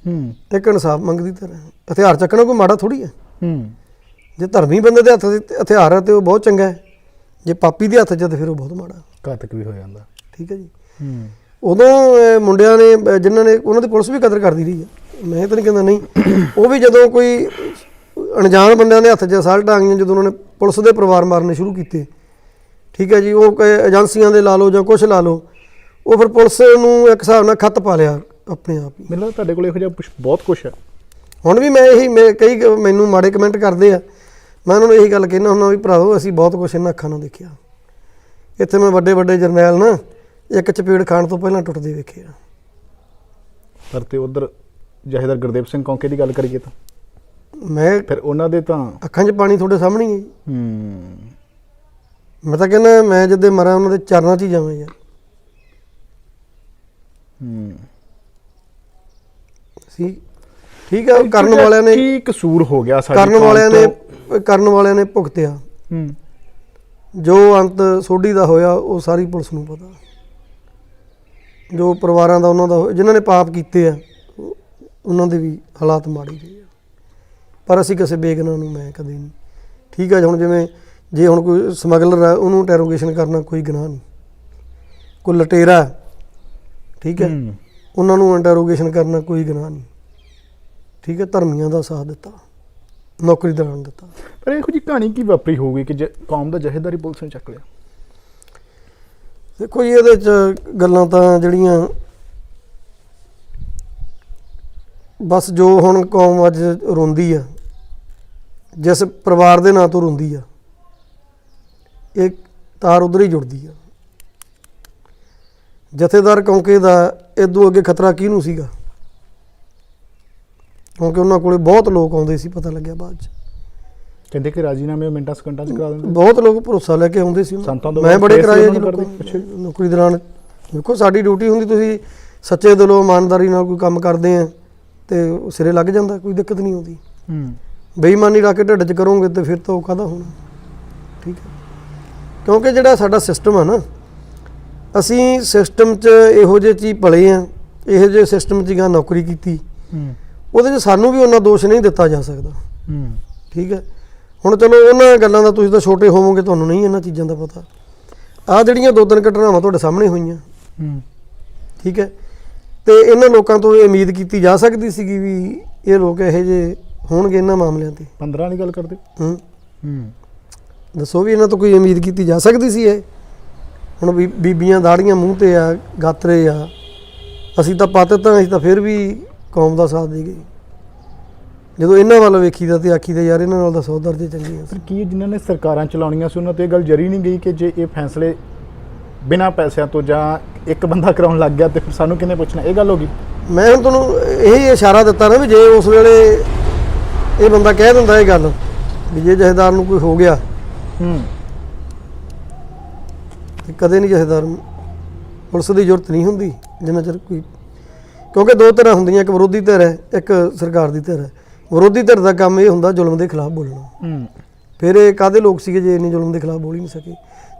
ਹੂੰ। ਇੱਕ ਇਨਸਾਫ ਮੰਗਦੀ ਧਿਰ ਹੈ। ਹਥਿਆਰ ਚੱਕਣਾ ਕੋਈ ਮਾੜਾ ਥੋੜੀ ਹੈ। ਹੂੰ। ਜੇ ਧਰਮੀ ਬੰਦੇ ਦੇ ਹੱਥ ਦੇ ਹਥਿਆਰ ਹੈ ਤੇ ਉਹ ਬਹੁਤ ਚੰਗਾ ਹੈ। ਜੇ ਪਾਪੀ ਦੇ ਹੱਥ 'ਚ ਹੈ ਤੇ ਫਿਰ ਉਹ ਬਹੁਤ ਮਾੜਾ। ਘਾਤਕ ਵੀ ਹੋ ਜਾਂਦਾ। ਠੀਕ ਹੈ ਜੀ। ਹੂੰ। ਉਦੋਂ ਅਹ, ਮੁੰਡਿਆਂ ਨੇ ਅਹ, ਜਿਨ੍ਹਾਂ ਨੇ ਉਹਨਾਂ ਦੀ ਪੁਲਿਸ ਵੀ ਕਦਰ ਕਰਦੀ ਰਹੀ ਹੈ। ਮੈਂ ਤਾਂ ਨਹੀਂ ਕਹਿੰਦਾ ਨਹੀਂ। ਉਹ ਵੀ ਜਦੋਂ ਕੋਈ ਅਣਜਾਣ ਬੰਦਿਆਂ ਦੇ ਹੱਥ 'ਚ ਅਸਾਲਟ ਆ ਗਈਆਂ ਜਦੋਂ ਉਹਨਾਂ ਨੇ ਪੁਲਿਸ ਦੇ ਪਰਿਵਾਰ ਮਾਰਨੇ ਸ਼ੁਰੂ ਕੀਤੇ। ਠੀਕ ਹੈ ਜੀ ਉਹ ਏਜੰਸੀਆਂ ਦੇ ਲਾ ਲਓ ਜਾਂ ਕੁਝ ਲਾ ਲਓ ਉਹ ਫਿਰ ਪੁਲਿਸ ਨੂੰ ਇੱਕ ਹਿਸਾਬ ਨਾਲ ਖੱਤ ਪਾ ਲਿਆ ਆਪਣੇ ਆਪ ਹੀ। ਮੈਨੂੰ ਤੁਹਾਡੇ ਕੋਲ ਇਹੋ ਜਿਹਾ ਬਹੁਤ ਕੁਛ ਹੈ। ਹੁਣ ਵੀ ਮੈਂ ਇਹੀ ਮੈਂ ਕਈ ਮੈਨੂੰ ਮਾੜੇ ਕਮੈਂਟ ਕਰਦੇ ਆ। ਮੈਂ ਉਹਨਾਂ ਨੂੰ ਇਹੀ ਗੱਲ ਕਹਿਣਾ ਹੁੰਦਾ ਵੀ ਭਰਾਵੋ ਅਸੀਂ ਬਹੁਤ ਕੁਝ ਇਹਨਾਂ ਅੱਖਾਂ ਨਾਲ ਦੇਖਿਆ। ਇੱਥੇ ਮੈਂ ਵੱਡੇ ਵੱਡੇ ਜਰਨੈਲ ਨਾ ਇੱਕ ਚਪੇੜ ਖਾਣ ਤੋਂ ਪਹਿਲਾਂ ਟੁੱਟਦੇ ਵੇਖੇ ਆ। ਪਰ ਤੇ ਉਧਰ ਜਹੇਦਰ ਗੁਰਦੇਵ ਸਿੰਘ ਕੌਂਕੇ ਦੀ ਗੱਲ ਕਰੀਏ ਤਾਂ। ਮੈਂ ਫਿਰ ਉਹਨਾਂ ਦੇ ਤਾਂ ਅੱਖਾਂ 'ਚ ਪਾਣੀ ਤੁਹਾਡੇ ਸਾਹਮਣੇ ਹੀ ਹੈ ਜੀ। ਹੂੰ। ਮੈਂ ਤਾਂ ਕਹਿੰਦਾ ਮੈਂ ਜਦੇ ਮਰਾਂ ਉਹਨਾਂ ਦੇ ਚਰਨਾਂ 'ਚ ਹੀ ਜਾਵਾਂ ਯਾਰ। ਹੂੰ। ਸੀ ਠੀਕ ਹੈ ਉਹ ਕਰਨ ਵਾਲਿਆਂ ਨੇ ਕੀ ਕਸੂਰ ਹੋ ਗਿਆ ਸਾਡੇ ਕਰਨ ਕੌਮ ਵਾਲਿਆਂ ਨੇ? ਕਰਨ ਵਾਲਿਆਂ ਨੇ ਭੁਗਤਿਆ। ਹੂੰ। ਜੋ ਅੰਤ ਸੋਢੀ ਦਾ ਹੋਇਆ ਉਹ ਸਾਰੀ ਪੁਲਿਸ ਨੂੰ ਪਤਾ। ਜੋ ਪਰਿਵਾਰਾਂ ਦਾ ਉਹਨਾਂ ਦਾ ਹੋਇਆ, ਜਿਨ੍ਹਾਂ ਨੇ ਪਾਪ ਕੀਤੇ ਆ ਉਹ- ਉਹਨਾਂ ਦੇ ਵੀ ਹਾਲਾਤ ਮਾੜੇ ਰਹੇ ਆ। ਪਰ ਅਸੀਂ ਕਿਸੇ ਬੇਗਨਾ ਨੂੰ ਮੈਂ ਕਦੇ ਨਹੀਂ। ਠੀਕ ਹੈ ਹੁਣ ਜਿਵੇਂ ਜੇ ਹੁਣ ਕੋਈ ਸਮਗਲਰ ਹੈ ਉਹਨੂੰ ਇੰਟਰੋਗੇਸ਼ਨ ਕਰਨਾ ਕੋਈ ਗੁਨਾਹ ਨਹੀਂ। ਕੋਈ ਲਟੇਰਾ ਠੀਕ ਹੈ। ਉਹਨਾਂ ਨੂੰ ਇੰਟਰੋਗੇਸ਼ਨ ਕਰਨਾ ਕੋਈ ਗੁਨਾਹ ਨਹੀਂ। ਠੀਕ ਹੈ ਧਰਮੀਆਂ ਦਾ ਸਾਥ ਦਿੱਤਾ ਨੌਕਰੀ ਦੌਰਾਨ ਦਿੱਤਾ। ਪਰ ਇਹੋ ਜੀ ਕਹਾਣੀ ਕੀ ਵਾਪਰੀ ਹੋਊਗੀ ਕਿ ਜੇ ਕੌਮ ਦਾ ਜਹੇਦਾਰੀ ਪੁਲਿਸ ਨੇ ਚੱਕ ਲਿਆ? ਦੇਖੋ ਜੀ ਇਹਦੇ ਚ ਗੱਲਾਂ ਤਾਂ ਜਿਹੜੀਆਂ ਬਸ ਜੋ ਹੁਣ ਕੌਮ ਅੱਜ ਰੋਂਦੀ ਆ ਜਿਸ ਪਰਿਵਾਰ ਦੇ ਨਾਂ ਤੋਂ ਰੋਂਦੀ ਆ ਇਹ ਤਾਰ ਉਧਰ ਹੀ ਜੁੜਦੀ ਆ। ਜਥੇਦਾਰ ਕੌਂਕੇ ਦਾ ਇਦੋਂ ਅੱਗੇ ਖਤਰਾ ਕਿਹਨੂੰ ਸੀਗਾ? ਕਿਉਂਕਿ ਉਹਨਾਂ ਕੋਲੇ ਬਹੁਤ ਲੋਕ ਆਉਂਦੇ ਸੀ ਪਤਾ ਲੱਗਿਆ ਬਾਅਦ ਚ। ਕਹਿੰਦੇ ਕਿ ਰਾਜੀਨਾਮੇ ਮਿੰਟਾਂ ਸਕਿੰਟਾਂ ਚ ਕਰਾ ਦਿੰਦੇ। ਬਹੁਤ ਲੋਕ ਭਰੋਸਾ ਲੈ ਕੇ ਆਉਂਦੇ ਸੀ ਮੈਂ ਬੜੇ ਕਰਾਏ ਜੀ। ਨੌਕਰੀ ਦੌਰਾਨ। ਦੇਖੋ ਸਾਡੀ ਡਿਊਟੀ ਹੁੰਦੀ ਤੁਸੀਂ ਸੱਚੇ ਦਿਲੋਂ ਇਮਾਨਦਾਰੀ ਨਾਲ ਕੋਈ ਕੰਮ ਕਰਦੇ ਆ ਤੇ ਸਿਰੇ ਲੱਗ ਜਾਂਦਾ ਕੋਈ ਦਿੱਕਤ ਨਹੀਂ ਆਉਂਦੀ। ਹੂੰ। ਬੇਈਮਾਨੀ ਲਾ ਕੇ ਢਿੱਡ 'ਚ ਕਰੋਗੇ ਤੇ ਫਿਰ ਤਾਂ ਉਹ ਕਾਹਦਾ ਹੋਣਾ? ਠੀਕ ਹੈ। ਕਿਉਂਕਿ ਜਿਹੜਾ ਸਾਡਾ ਸਿਸਟਮ ਆ ਨਾ ਅਸੀਂ ਸਿਸਟਮ 'ਚ ਇਹੋ ਜਿਹੇ ਚੀਜ਼ ਪਲੇ ਆ ਇਹੋ ਜਿਹੇ ਸਿਸਟਮ 'ਚ ਗਾ ਨੌਕਰੀ ਕੀਤੀ ਹੂੰ। ਉਹਦੇ 'ਚ ਸਾਨੂੰ ਵੀ ਉਹਨਾਂ ਦੋਸ਼ ਨਹੀਂ ਦਿੱਤਾ ਜਾ ਸਕਦਾ। ਹੂੰ। ਠੀਕ ਹੈ। ਹੁਣ ਚਲੋ ਉਹਨਾਂ ਗੱਲਾਂ ਦਾ ਤੁਸੀਂ ਤਾਂ ਛੋਟੇ ਹੋਵੋਗੇ ਤੁਹਾਨੂੰ ਨਹੀਂ ਇਹਨਾਂ ਚੀਜ਼ਾਂ ਦਾ ਪਤਾ। ਆਹ ਜਿਹੜੀਆਂ ਦੋ ਤਿੰਨ ਘਟਨਾਵਾਂ ਤੁਹਾਡੇ ਸਾਹਮਣੇ ਹੋਈਆਂ। ਹੂੰ। ਠੀਕ ਹੈ। ਤੇ ਇਹਨਾਂ ਲੋਕਾਂ ਤੋਂ ਇਹ ਉਮੀਦ ਕੀਤੀ ਜਾ ਸਕਦੀ ਸੀਗੀ ਵੀ ਇਹ ਲੋਕ ਇਹੋ ਜਿਹੇ ਹੋਣਗੇ ਇਹਨਾਂ ਮਾਮਲਿਆਂ ਤੇ। 15 ਵਾਲੀ ਗੱਲ ਕਰਦੇ? ਹੂੰ। ਹੂੰ। ਦੱਸੋ ਵੀ ਇਹਨਾਂ ਤੋਂ ਕੋਈ ਉਮੀਦ ਕੀਤੀ ਜਾ ਸਕਦੀ ਸੀ ਇਹ? ਹੁਣ ਬੀਬੀਆਂ ਦਾੜੀਆਂ ਮੂੰਹ ਤੇ ਆ ਗਾਤਰੇ ਆ। ਅਸੀਂ ਤਾਂ ਪਾਤੇ ਤਾਂ ਅਸੀਂ ਤਾਂ ਫਿਰ ਵੀ ਕੌਮ ਦਾ ਸਾਥ ਦੇ ਗਏ। ਜਦੋਂ ਇਹਨਾਂ ਵੱਲ ਵੇਖੀਦਾ ਤੇ ਆਖੀਦਾ ਯਾਰ ਇਹਨਾਂ ਨਾਲ ਤਾਂ ਸੌ ਦਰਜੇ ਚੰਗੇ ਆ ਪਰ ਕੀ ਜਿਨ੍ਹਾਂ ਨੇ ਸਰਕਾਰਾਂ ਚਲਾਉਣੀਆਂ ਸੀ ਉਹਨਾਂ ਤੇ ਇਹ ਗੱਲ ਜਰੀ ਨਹੀਂ ਗਈ ਕਿ ਜੇ ਇਹ ਫੈਸਲੇ ਬਿਨਾਂ ਪੈਸਿਆਂ ਤੋਂ ਜਾਂ ਇੱਕ ਬੰਦਾ ਕਰਾਉਣ ਲੱਗ ਗਿਆ ਤੇ ਫਿਰ ਸਾਨੂੰ ਕਿਹਨੇ ਪੁੱਛਣਾ? ਇਹ ਗੱਲ ਹੋ ਗਈ। ਮੈਂ ਹੁਣ ਤੁਹਾਨੂੰ ਇਹੀ ਇਸ਼ਾਰਾ ਦਿੱਤਾ ਨਾ ਵੀ ਜੇ ਉਸ ਵੇਲੇ ਇਹ ਬੰਦਾ ਕਹਿ ਦਿੰਦਾ ਇਹ ਗੱਲ ਵੀ ਜੇ ਜਹੇਦਾਰ ਨੂੰ ਕੋਈ ਹੋ ਗਿਆ ਹੂੰ। ਤੇ ਕਦੇ ਨਹੀਂ ਜਹੇਦਾਰ ਨੂੰ ਪੁਲਿਸ ਦੀ ਜ਼ਰੂਰਤ ਨਹੀਂ ਹੁੰਦੀ ਜਿੰਨਾ ਚਿਰ ਕੋਈ ਕਿਉਂਕਿ ਦੋ ਤਰ੍ਹਾਂ ਹੁੰਦੀਆਂ ਇੱਕ ਵਿਰੋਧੀ ਧਿਰ ਹੈ ਇੱਕ ਸਰਕਾਰ ਦੀ ਧਿਰ ਹੈ। ਵਿਰੋਧੀ ਧਿਰ ਦਾ ਕੰਮ ਇਹ ਹੁੰਦਾ ਜ਼ੁਲਮ ਦੇ ਖਿਲਾਫ ਬੋਲਣਾ। ਹੂੰ। ਫਿਰ ਇਹ ਕਾਦੇ ਲੋਕ ਸੀਗੇ ਜੇ ਇੰਨੇ ਜ਼ੁਲਮ ਦੇ ਖਿਲਾਫ ਬੋਲ ਹੀ ਨਹੀਂ ਸਕੇ?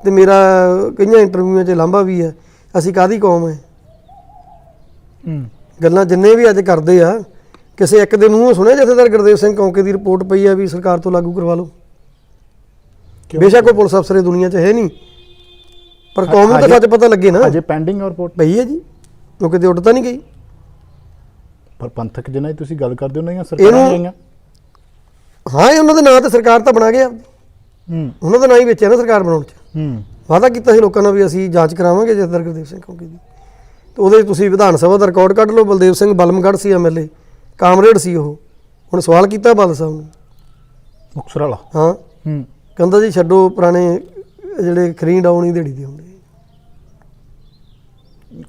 ਤੇ ਮੇਰਾ ਕਈਆਂ ਇੰਟਰਵਿਊਆਂ 'ਚ ਲਾਂਭਾ ਵੀ ਹੈ। ਅਸੀਂ ਕਾਦੀ ਕੌਮ ਹੈ? ਹੂੰ। ਗੱਲਾਂ ਜਿੰਨੇ ਵੀ ਅੱਜ ਕਰਦੇ ਆ ਕਿਸੇ ਇੱਕ ਦੇ ਮੂੰਹੋਂ ਸੁਣਿਆ ਜਥੇਦਾਰ ਗੁਰਦੇਵ ਸਿੰਘ ਕੌਂਕੇ ਦੀ ਰਿਪੋਰਟ ਪਈ ਆ ਵੀ ਸਰਕਾਰ ਤੋਂ ਲਾਗੂ ਕਰਵਾ ਲਓ? ਬੇਸ਼ੱਕ ਕੋਈ ਪੁਲਿਸ ਅਫਸਰ ਇਹ ਦੁਨੀਆ 'ਚ ਹੈ ਨਹੀਂ। ਪਰ ਕੌਮ ਨੂੰ ਤਾਂ ਸੱਚ ਪਤਾ ਲੱਗੇ ਨਾ। ਅਜੇ ਪੈਂਡਿੰਗ ਰਿਪੋਰਟ ਪਈ ਹੈ ਜੀ। ਉਹ ਕਿਤੇ ਉੱਡ ਤਾਂ ਨਹੀਂ ਗਈ। ਪਰ ਪੰਥਕ ਜਿਨ੍ਹਾਂ ਦੀ ਤੁਸੀਂ ਗੱਲ ਕਰਦੇ ਹੋ ਉਹਨਾਂ ਦੀਆਂ ਸਰਕਾਰਾਂ ਗਈਆਂ ਹਾਂ ਇਹ ਉਹਨਾਂ ਦੇ ਨਾਂ ਤੇ ਸਰਕਾਰ ਤਾਂ ਬਣਾ ਗਿਆ ਹੂੰ। ਉਹਨਾਂ ਦਾ ਨਾਂ ਹੀ ਵੇਚਿਆ ਨਾ ਸਰਕਾਰ ਬਣਾਉਣ 'ਚ। ਹੂੰ। ਵਾਅਦਾ ਕੀਤਾ ਸੀ ਲੋਕਾਂ ਨਾਲ ਵੀ ਅਸੀਂ ਜਾਂਚ ਕਰਾਵਾਂਗੇ ਜਥੇਦਾਰ ਗੁਰਦੇਵ ਸਿੰਘ ਕੌਂਕੇ ਦੀ। ਤੇ ਉਹਦੇ ਤੁਸੀਂ ਵਿਧਾਨ ਸਭਾ ਦਾ ਰਿਕਾਰਡ ਕੱਢ ਲਓ। ਬਲਦੇਵ ਸਿੰਘ ਬਲਮਗੜ੍ਹ ਸੀ ਐਮਐਲਏ ਕਾਮਰੇਡ ਸੀ ਉਹ। ਹੁਣ ਸਵਾਲ ਕੀਤਾ ਬਾਦਲ ਸਾਹਿਬ ਨੂੰ। ਮੁਕਸਰ ਵਾਲਾ। ਹਾਂ। ਹੂੰ। ਕਹਿੰਦਾ ਜੀ ਛੱਡੋ ਪੁਰਾਣੇ ਜਿਹੜੇ ਖਰੀਦ ਆਉਣੀ ਦਿਹਾੜੀ ਦੇ ਹੁੰਦੇ।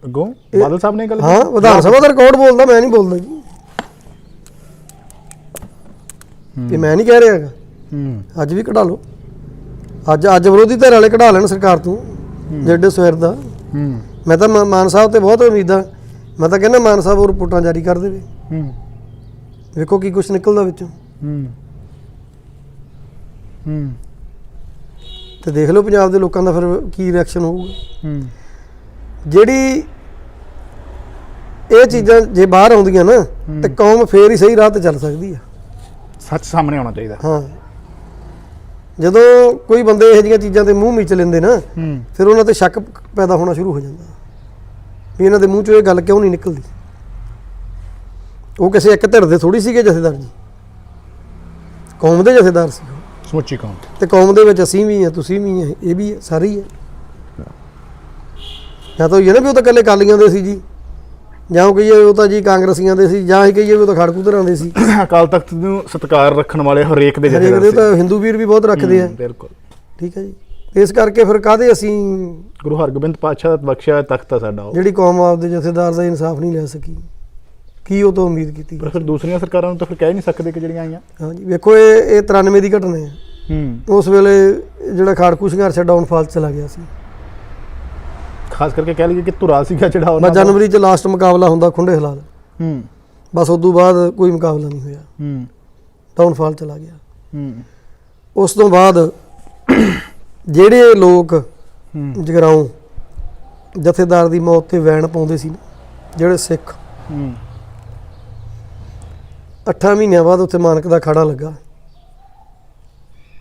ਅੱਗੋਂ ਬਾਦਲ ਸਾਹਿਬ ਨੇ ਗੱਲ ਹਾਂ? ਵਿਧਾਨ ਸਭਾ ਦਾ ਰਿਕਾਰਡ ਬੋਲਦਾ ਮੈਂ ਨਹੀਂ ਬੋਲਦਾ ਜੀ। ਤੇ ਮੈਂ ਨਹੀਂ ਕਹਿ ਰਿਹਾ ਹੂੰ। ਅੱਜ ਵੀ ਕਢਾ ਲਓ। ਅੱਜ ਅੱਜ ਵਿਰੋਧੀ ਧਿਰ ਵਾਲੇ ਕਢਾ ਲੈਣ ਸਰਕਾਰ ਤੋਂ ਜਿਹੜੇ ਸਵੇਰ ਦਾ। ਹੂੰ। ਮੈਂ ਤਾਂ ਮਾਨ ਸਾਹਿਬ ਤੇ ਬਹੁਤ ਉਮੀਦ ਮੈਂ ਤਾਂ ਕਹਿੰਦਾ ਮਾਨ ਸਾਹਿਬ ਉਹ ਰਿਪੋਰਟਾਂ ਜਾਰੀ ਕਰ ਦੇਵੇ। ਹੂੰ। ਵੇਖੋ ਕੀ ਕੁਝ ਨਿਕਲਦਾ ਵਿੱਚੋਂ। ਹੂੰ। ਹੂੰ। ਤੇ ਦੇਖ ਲਓ ਪੰਜਾਬ ਦੇ ਲੋਕਾਂ ਦਾ ਫਿਰ ਕੀ ਰਿਐਕਸ਼ਨ ਹੋਊਗਾ। ਹੂੰ। ਜਿਹੜੀ ਇਹ ਚੀਜ਼ਾਂ ਜੇ ਬਾਹਰ ਆਉਂਦੀਆਂ ਨਾ ਤੇ ਕੌਮ ਫੇਰ ਹੀ ਸਹੀ ਰਾਹ ਤੇ ਚੱਲ ਸਕਦੀ ਆ। ਸੱਚ ਸਾਹਮਣੇ ਆਉਣਾ ਚਾਹੀਦਾ। ਹਾਂ। ਜਦੋਂ ਕੋਈ ਬੰਦੇ ਇਹੋ ਜਿਹੀਆਂ ਚੀਜ਼ਾਂ ਤੇ ਮੂੰਹ ਮੀਚ ਲੈਂਦੇ ਨਾ ਫਿਰ ਉਹਨਾਂ ਤੇ ਸ਼ੱਕ ਪੈਦਾ ਹੋਣਾ ਸ਼ੁਰੂ ਹੋ ਜਾਂਦਾ। ਵੀ ਇਹਨਾਂ ਦੇ ਮੂੰਹ ਚੋਂ ਇਹ ਗੱਲ ਕਿਉਂ ਨਹੀਂ ਨਿਕਲਦੀ? ਉਹ ਕਿਸੇ ਇੱਕ ਧਿਰ ਦੇ ਥੋੜੀ ਸੀਗੇ ਜਥੇਦਾਰ ਜੀ। ਕੌਮ ਦੇ ਜਥੇਦਾਰ ਸੀ ਉਹ। ਸਮੁੱਚੀ ਕੌਮ। ਤੇ ਕੌਮ ਦੇ ਵਿੱਚ ਅਸੀਂ ਵੀ ਆ ਤੁਸੀਂ ਵੀ ਆ ਇਹ ਵੀ ਆ ਸਾਰੇ ਹੀ। ਆ ਜਾਂ ਤਾਂ ਇਹ ਨਾ ਵੀ ਉਹ ਤਾਂ ਇਕੱਲੇ ਕਾਲੀਆਂ ਦੇ ਸੀ ਜੀ। ਜਾਂ ਉਹ ਕਹੀਏ ਉਹ ਤਾਂ ਜੀ ਕਾਂਗਰਸੀਆਂ ਦੇ ਸੀ ਜਾਂ ਇਹ ਕਹੀਏ ਵੀ ਉਹ ਤਾਂ ਖੜਕੂ ਧਰਾਂ ਦੇ ਸੀ। ਅਕਾਲ ਤਖਤ ਨੂੰ ਸਤਿਕਾਰ ਰੱਖਣ ਵਾਲੇ ਹਰੇਕ ਦੇ ਹਰੇਕ ਜਥੇਦਾਰ ਦੇ ਸੀ। ਤਾਂ ਹਿੰਦੂ ਵੀਰ ਵੀ ਬਹੁਤ ਰੱਖਦੇ ਆ। ਬਿਲਕੁਲ। ਠੀਕ ਹੈ ਜੀ। ਤੇ ਇਸ ਕਰਕੇ ਫਿਰ ਕਾਦੇ ਅਸੀਂ ਗੁਰੂ ਹਰਗੋਬਿੰਦ ਪਾਤਸ਼ਾਹ ਦਾ ਬਖਸ਼ਿਆ ਹੋਇਆ ਤਖਤ ਆ ਸਾਡਾ ਉਹ। ਜਿਹੜੀ ਕੌਮ ਆਪਦੇ ਜਥੇਦਾਰ ਦਾ ਇਨਸਾਫ ਨਹੀਂ ਲੈ ਸਕੀ। ਕੀ ਉਹ ਤੋਂ ਉਮੀਦ ਕੀਤੀ ਪਰ ਫਿਰ ਦੂਸਰੀਆਂ ਸਰਕਾਰਾਂ ਨੂੰ ਤਾਂ ਫਿਰ ਕਹਿ ਨਹੀਂ ਸਕਦੇ ਕਿ ਜਿਹੜੀਆਂ ਆਈਆਂ। ਹਾਂਜੀ ਵੇਖੋ ਇਹ ਇਹ 93 ਦੀ ਘਟਨਾ ਹੈ। ਹੂੰ। ਉਸ ਵੇਲੇ ਜਿਹੜਾ ਖਾੜਕੂ ਸੰਘਰਸ਼ ਡਾਊਨਫਾਲ ਚਲਾ ਗਿਆ ਸੀ। ਖਾਸ ਕਰਕੇ ਕਹਿ ਲਈਏ ਕਿ ਧੁਰਾ ਸੀਗਾ ਜਿਹੜਾ ਉਹਨਾਂ ਦਾ। ਜਨਵਰੀ ਚ ਲਾਸਟ ਮੁਕਾਬਲਾ ਹੁੰਦਾ ਖੁੰਡੇ ਹਲਾਲ। ਹੂੰ। ਬਸ ਉਸ ਤੋਂ ਬਾਅਦ ਕੋਈ ਮੁਕਾਬਲਾ ਨਹੀਂ ਹੋਇਆ। ਹੂੰ। ਡਾਊਨਫਾਲ ਚਲਾ ਗਿਆ। ਹੂੰ। ਉਸ ਤੋਂ ਬਾਅਦ ਜਿਹੜੇ ਲੋਕ ਹੂੰ। ਜਗਰਾਉਂ ਜਥੇਦਾਰ ਦੀ ਮੌਤ ਤੇ ਵੈਣ ਪਾਉਂਦੇ ਸੀ ਜਿਹੜੇ ਸਿੱਖ ਹੂੰ। 8 ਮਹੀਨਿਆਂ ਬਾਅਦ ਉੱਥੇ ਮਾਨਕ ਦਾ ਖਾੜਾ ਲੱਗਾ।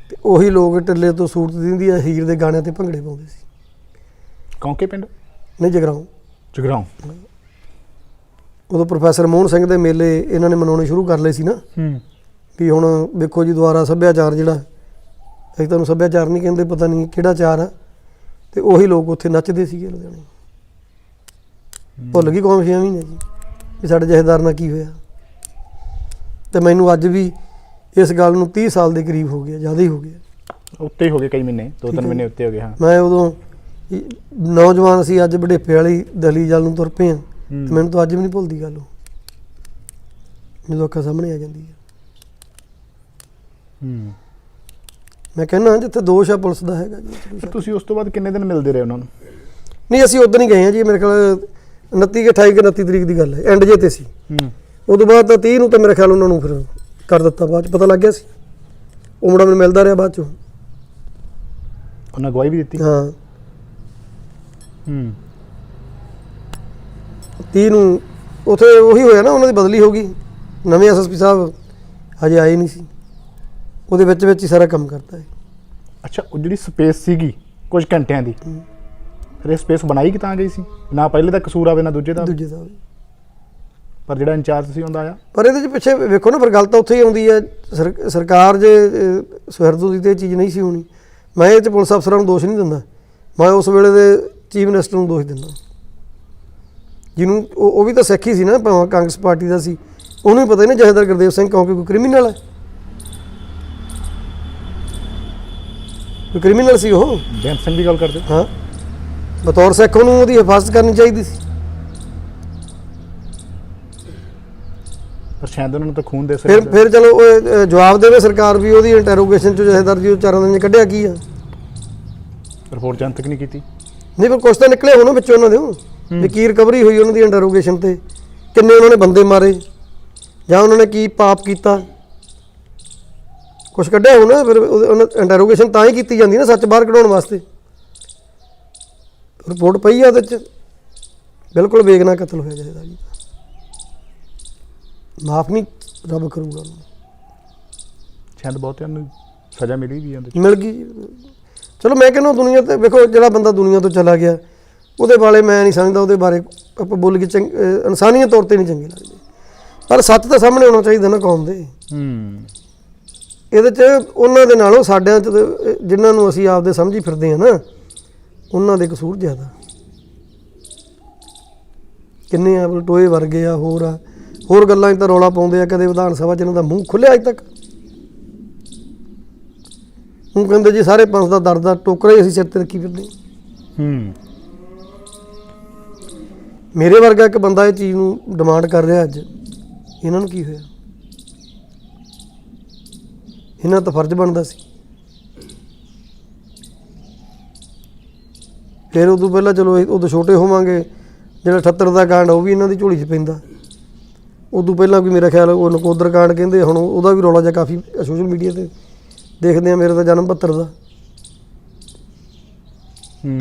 ਤੇ ਉਹੀ ਲੋਕ ਟਿੱਲੇ ਤੋਂ ਸੂਰਤ ਦਿੰਦੀ ਆ ਹੀਰ ਦੇ ਗਾਣਿਆਂ ਤੇ ਭੰਗੜੇ ਪਾਉਂਦੇ ਸੀ। ਕੌਂਕੇ ਪਿੰਡ? ਨਹੀਂ ਜਗਰਾਉਂ। ਜਗਰਾਉਂ। ਉਦੋਂ ਪ੍ਰੋਫੈਸਰ ਮੋਹਨ ਸਿੰਘ ਦੇ ਮੇਲੇ ਇਹਨਾਂ ਨੇ ਮਨਾਉਣੇ ਸ਼ੁਰੂ ਕਰ ਲਏ ਸੀ ਨਾ। ਹੂੰ। ਵੀ ਹੁਣ ਵੇਖੋ ਜੀ ਦੁਆਰਾ ਸੱਭਿਆਚਾਰ ਜਿਹੜਾ ਅਸੀਂ ਤੁਹਾਨੂੰ ਸੱਭਿਆਚਾਰ ਨਹੀਂ ਕਹਿੰਦੇ ਪਤਾ ਨਹੀਂ ਕਿਹੜਾ ਚਾਰ ਆ। ਤੇ ਉਹੀ ਲੋਕ ਉੱਥੇ ਨੱਚਦੇ ਸੀਗੇ ਲੁਧਿਆਣੇ। ਭੁੱਲ ਗਈ ਕੌਮ ਛੇ ਮਹੀਨੇ ਜੀ ਵੀ ਸਾਡੇ ਜਥੇਦਾਰ ਨਾਲ ਕੀ ਹੋਇਆ। ਤੇ ਮੈਨੂੰ ਅੱਜ ਵੀ ਇਸ ਗੱਲ ਨੂੰ 30 ਸਾਲ ਦੇ ਕਰੀਬ ਹੋ ਗਿਆ ਜ਼ਿਆਦਾ ਹੀ ਹੋ ਗਿਆ। ਉੱਤੇ ਹੀ ਹੋ ਗਏ ਕਈ ਮਹੀਨੇ ਦੋ ਠੀਕ ਤਿੰਨ ਹੈ। ਮਹੀਨੇ ਉੱਤੇ ਹੋ ਗਏ ਹਾਂ। ਮੈਂ ਉਦੋਂ ਹੀ ਨੌਜਵਾਨ ਸੀ ਅੱਜ ਬੜੇਪੇ ਵਾਲੀ ਦਲੀ ਜਲ ਨੂੰ ਤੁਰ ਪਏ ਆ ਤੇ ਹੂੰ। ਮੈਨੂੰ ਤਾਂ ਅੱਜ ਵੀ ਨਹੀਂ ਭੁੱਲਦੀ ਗੱਲ ਉਹ। ਜਦੋਂ ਅੱਖਾਂ ਸਾਹਮਣੇ ਆ ਜਾਂਦੀ ਹੈ ਹੂੰ। ਮੈਂ ਕਹਿੰਦਾ ਜਿੱਥੇ ਦੋਸ਼ ਆ ਪੁਲਿਸ ਦਾ ਹੈਗਾ ਜੀ ਫਿਰ। ਤੁਸੀਂ ਉਸ ਤੋਂ ਬਾਅਦ ਕਿੰਨੇ ਦਿਨ ਮਿਲਦੇ ਰਹੇ ਉਹਨਾਂ ਨੂੰ? ਨਹੀਂ ਅਸੀਂ ਉਦੋਂ ਹੀ ਗਏ ਹਾਂ ਜੀ ਮੇਰੇ ਖਿਆਲ 29 ਕਿ 28 ਕਿ 29 ਤਰੀਕ ਦੀ ਗੱਲ ਹੈ ਐਂਡ ਜੇ ਤੇ ਸੀ। ਹੂੰ। ਉਦੋਂ ਬਾਅਦ ਤਾਂ 30 ਨੂੰ ਤਾਂ ਮੇਰੇ ਖਿਆਲ ਉਹਨਾਂ ਨੂੰ ਫਿਰ ਕਰ ਦਿੱਤਾ ਬਾਅਦ ਚ ਪਤਾ ਲੱਗ ਗਿਆ ਸੀ। ਉਹ ਮੁੰਡਾ ਮੈਨੂੰ ਮਿਲਦਾ ਰਿਹਾ ਬਾਅਦ ਚੋਂ। ਉਹਨਾਂ ਗਵਾਹੀ ਵੀ ਦਿੱਤੀ? ਹਾਂ। ਹੂੰ। 30 ਨੂੰ ਉਥੇ ਉਹੀ ਹੋਇਆ ਨਾ ਉਹਨਾਂ ਦੀ ਬਦਲੀ ਹੋ ਗਈ। ਨਵੇਂ ਐਸਐਸਪੀ ਸਾਹਿਬ ਹਜੇ ਆਏ ਨਹੀਂ ਸੀ। ਉਹਦੇ ਵਿੱਚ ਵਿੱਚ ਹੀ ਸਾਰਾ ਕੰਮ ਕਰਤਾ ਹੈ ਅੱਛਾ ਉਹ ਜਿਹੜੀ ਸਪੇਸ ਸੀਗੀ ਕੁਝ ਘੰਟਿਆਂ ਦੀ ਫਿਰ ਇਹ ਸਪੇਸ ਬਣਾਈ ਕਿ ਤਾਂ ਗਈ ਸੀ? ਨਾ ਪਹਿਲੇ ਦਾ ਕਸੂਰ ਆਵੇ ਨਾ ਦੂਜੇ ਦਾ? ਦੂਜੇ ਸਾਹਿਬ ਪਰ ਜਿਹੜਾ ਇੰਚਾਰਜ ਸੀ ਉਹਦਾ ਆਇਆ। ਪਰ ਇਹਦੇ ਚ ਪਿੱਛੇ ਵੇਖੋ ਨਾ ਫਿਰ ਗੱਲ ਤਾਂ ਉੱਥੇ ਹੀ ਆਉਂਦੀ ਹੈ। ਸਰ- ਸਰਕਾਰ ਜੇ ਸਵਰਦੂ ਦੀ ਤੇ ਚੀਜ਼ ਨਹੀਂ ਸੀ ਹੋਣੀ। ਮੈਂ ਇਹ ਚ ਪੁਲਿਸ ਅਫਸਰਾਂ ਨੂੰ ਦੋਸ਼ ਨਹੀਂ ਦਿੰਦਾ। ਮੈਂ ਉਸ ਵੇਲੇ ਦੇ ਚੀਫ ਮਿਨਿਸਟਰ ਨੂੰ ਦੋਸ਼ ਦਿੰਦਾ। ਜਿਹਨੂੰ ਉਹ ਵੀ ਤਾਂ ਸਿੱਖ ਹੀ ਸੀ ਨਾ ਭਾਵੇਂ ਕਾਂਗਰਸ ਪਾਰਟੀ ਦਾ ਸੀ। ਉਹਨੂੰ ਵੀ ਪਤਾ ਹੀ ਨਾ ਜਹੇਦਾਰ ਗੁਰਦੇਵ ਸਿੰਘ ਕਿਉਂਕਿ ਕੋਈ ਕ੍ਰਿਮੀਨਲ ਹੈ। ਕੋਈ ਕ੍ਰਿਮੀਨਲ ਸੀ ਉਹ? ਬੇਅੰਤ ਸਿੰਘ ਦੀ ਗੱਲ ਕਰਦੇ। ਹਾਂ। ਬਤੌਰ ਸਿੱਖ ਉਹਨੂੰ ਉਹਦੀ ਹਿਫਾਜ਼ਤ ਕਰਨੀ ਚਾਹੀਦੀ ਸੀ। ਪਰ ਸ਼ਾਇਦ ਉਹਨਾਂ ਨੂੰ ਤਾਂ ਖੂਨ ਦੇ ਫਿਰ ਸਕਦੇ ਫਿਰ ਚਲੋ ਉਹ ਜਵਾਬ ਦੇਵੇ ਸਰਕਾਰ ਵੀ ਉਹਦੀ ਇੰਟਰੋਗੇਸ਼ਨ ਚ ਜਹੇਦਾਰ ਜੀ ਉਹ ਚਾਰਾਂ ਦਿਨ 'ਚ ਕੱਢਿਆ ਕੀ ਆ? ਰਿਪੋਰਟ ਜਨਤਕ ਨਹੀਂ ਕੀਤੀ। ਨਹੀਂ ਪਰ ਕੁਛ ਤਾਂ ਨਿਕਲੇ ਹੋਣਾ ਵਿੱਚੋਂ ਉਹਨਾਂ ਦੇ ਵੀ ਕੀ ਰਿਕਵਰੀ ਹੋਈ ਉਹਨਾਂ ਦੀ ਇੰਟਰੋਗੇਸ਼ਨ ਤੇ? ਕਿੰਨੇ ਉਹਨਾਂ ਨੇ ਬੰਦੇ ਮਾਰੇ? ਜਾਂ ਉਹਨਾਂ ਨੇ ਕੀ ਪਾਪ ਕੀਤਾ? ਕੁਛ ਕੱਢਿਆ ਹੋਣਾ ਫਿਰ ਉਹਨਾਂ ਇੰਟਰੋਗੇਸ਼ਨ ਤਾਂ ਹੀ ਕੀਤੀ ਜਾਂਦੀ ਨਾ ਸੱਚ ਬਾਹਰ ਕਢਾਉਣ ਵਾਸਤੇ। ਰਿਪੋਰਟ ਪਈ ਆ ਉਹਦੇ ਚ। ਬਿਲਕੁਲ ਬੇਗਨਾ ਕਤਲ ਹੋਇਆ ਜਹੇਦਾਰ ਜੀ। ਮਾਫ ਨਹੀਂ ਰੱਬ ਕਰੂਗਾ ਉਹਨੂੰ। ਸ਼ਾਇਦ ਬਹੁਤਿਆਂ ਨੂੰ ਸਜ਼ਾ ਮਿਲੀ ਵੀ 'ਚ। ਮਿਲ ਗਈ। ਚਲੋ ਮੈਂ ਕਹਿੰਦਾ ਦੁਨੀਆ ਤੇ ਵੇਖੋ ਜਿਹੜਾ ਬੰਦਾ ਦੁਨੀਆ ਤੋਂ ਚਲਾ ਗਿਆ ਉਹਦੇ ਬਾਰੇ ਮੈਂ ਨਹੀਂ ਸਮਝਦਾ ਉਹਦੇ ਬਾਰੇ ਆਪਾਂ ਬੋਲ ਕੇ ਚੰਗ ਅਹ ਇਨਸਾਨੀਅਤ ਤੌਰ ਤੇ ਨਹੀਂ ਚੰਗੇ ਲੱਗਦੇ। ਪਰ ਸੱਚ ਤਾਂ ਸਾਹਮਣੇ ਆਉਣਾ ਚਾਹੀਦਾ ਨਾ ਕੌਮ ਦੇ। ਹੂੰ। ਇਹਦੇ 'ਚ ਉਹਨਾਂ ਦੇ ਨਾਲੋਂ ਸਾਡਿਆਂ 'ਚ ਤਾਂ, ਜਿਨ੍ਹਾਂ ਨੂੰ ਅਸੀਂ ਆਪਦੇ ਸਮਝੀ ਫਿਰਦੇ ਆ ਨਾ ਉਹਨਾਂ ਦੇ ਕਸੂਰ ਜ਼ਿਆਦਾ। ਕਿੰਨੇ ਆ ਟੋਏ ਵਰਗੇ ਆ ਹੋਰ ਆ। ਹੋਰ ਗੱਲਾਂ 'ਚ ਤਾਂ ਰੌਲਾ ਪਾਉਂਦੇ ਆ ਕਦੇ ਵਿਧਾਨ ਸਭਾ 'ਚ ਇਹਨਾਂ ਦਾ ਮੂੰਹ ਖੁੱਲਿਆ ਅਜ ਤੱਕ। ਉਹ ਕਹਿੰਦੇ ਜੀ ਸਾਰੇ ਪੰਜ ਦਾ ਦਰਦ ਦਾ ਟੋਕਰਾ ਹੀ ਅਸੀਂ ਸਿਰ ਤੇ ਰੱਖੀ ਫਿਰਦੇ ਹਾਂ। ਮੇਰੇ ਵਰਗਾ ਇੱਕ ਬੰਦਾ ਇਹ ਚੀਜ਼ ਨੂੰ ਡਿਮਾਂਡ ਕਰ ਰਿਹਾ ਅੱਜ। ਇਹਨਾਂ ਨੂੰ ਕੀ ਹੋਇਆ? ਇਹਨਾਂ ਤਾਂ ਫਰਜ਼ ਬਣਦਾ ਸੀ। ਫਿਰ ਉਦੋਂ ਪਹਿਲਾਂ ਚਲੋ ਉਦੋਂ ਛੋਟੇ ਹੋਵਾਂਗੇ ਜਿਹੜਾ 78 ਦਾ ਕਾਂਡ ਉਹ ਵੀ ਇਹਨਾਂ ਦੀ ਝੋਲੀ 'ਚ ਪੈਂਦਾ। ਉਦੋਂ ਪਹਿਲਾਂ ਵੀ ਮੇਰਾ ਖਿਆਲ ਉਹ ਨਕੋਦਰ ਕਾਂਡ ਕਹਿੰਦੇ ਹੁਣ ਉਹਦਾ ਵੀ ਰੌਲਾ ਜਿਹਾ ਕਾਫੀ ਸੋਸ਼ਲ ਮੀਡੀਆ ਤੇ। ਦੇਖਦੇ ਆ ਮੇਰਾ ਤਾਂ ਜਨਮ 72 ਦਾ।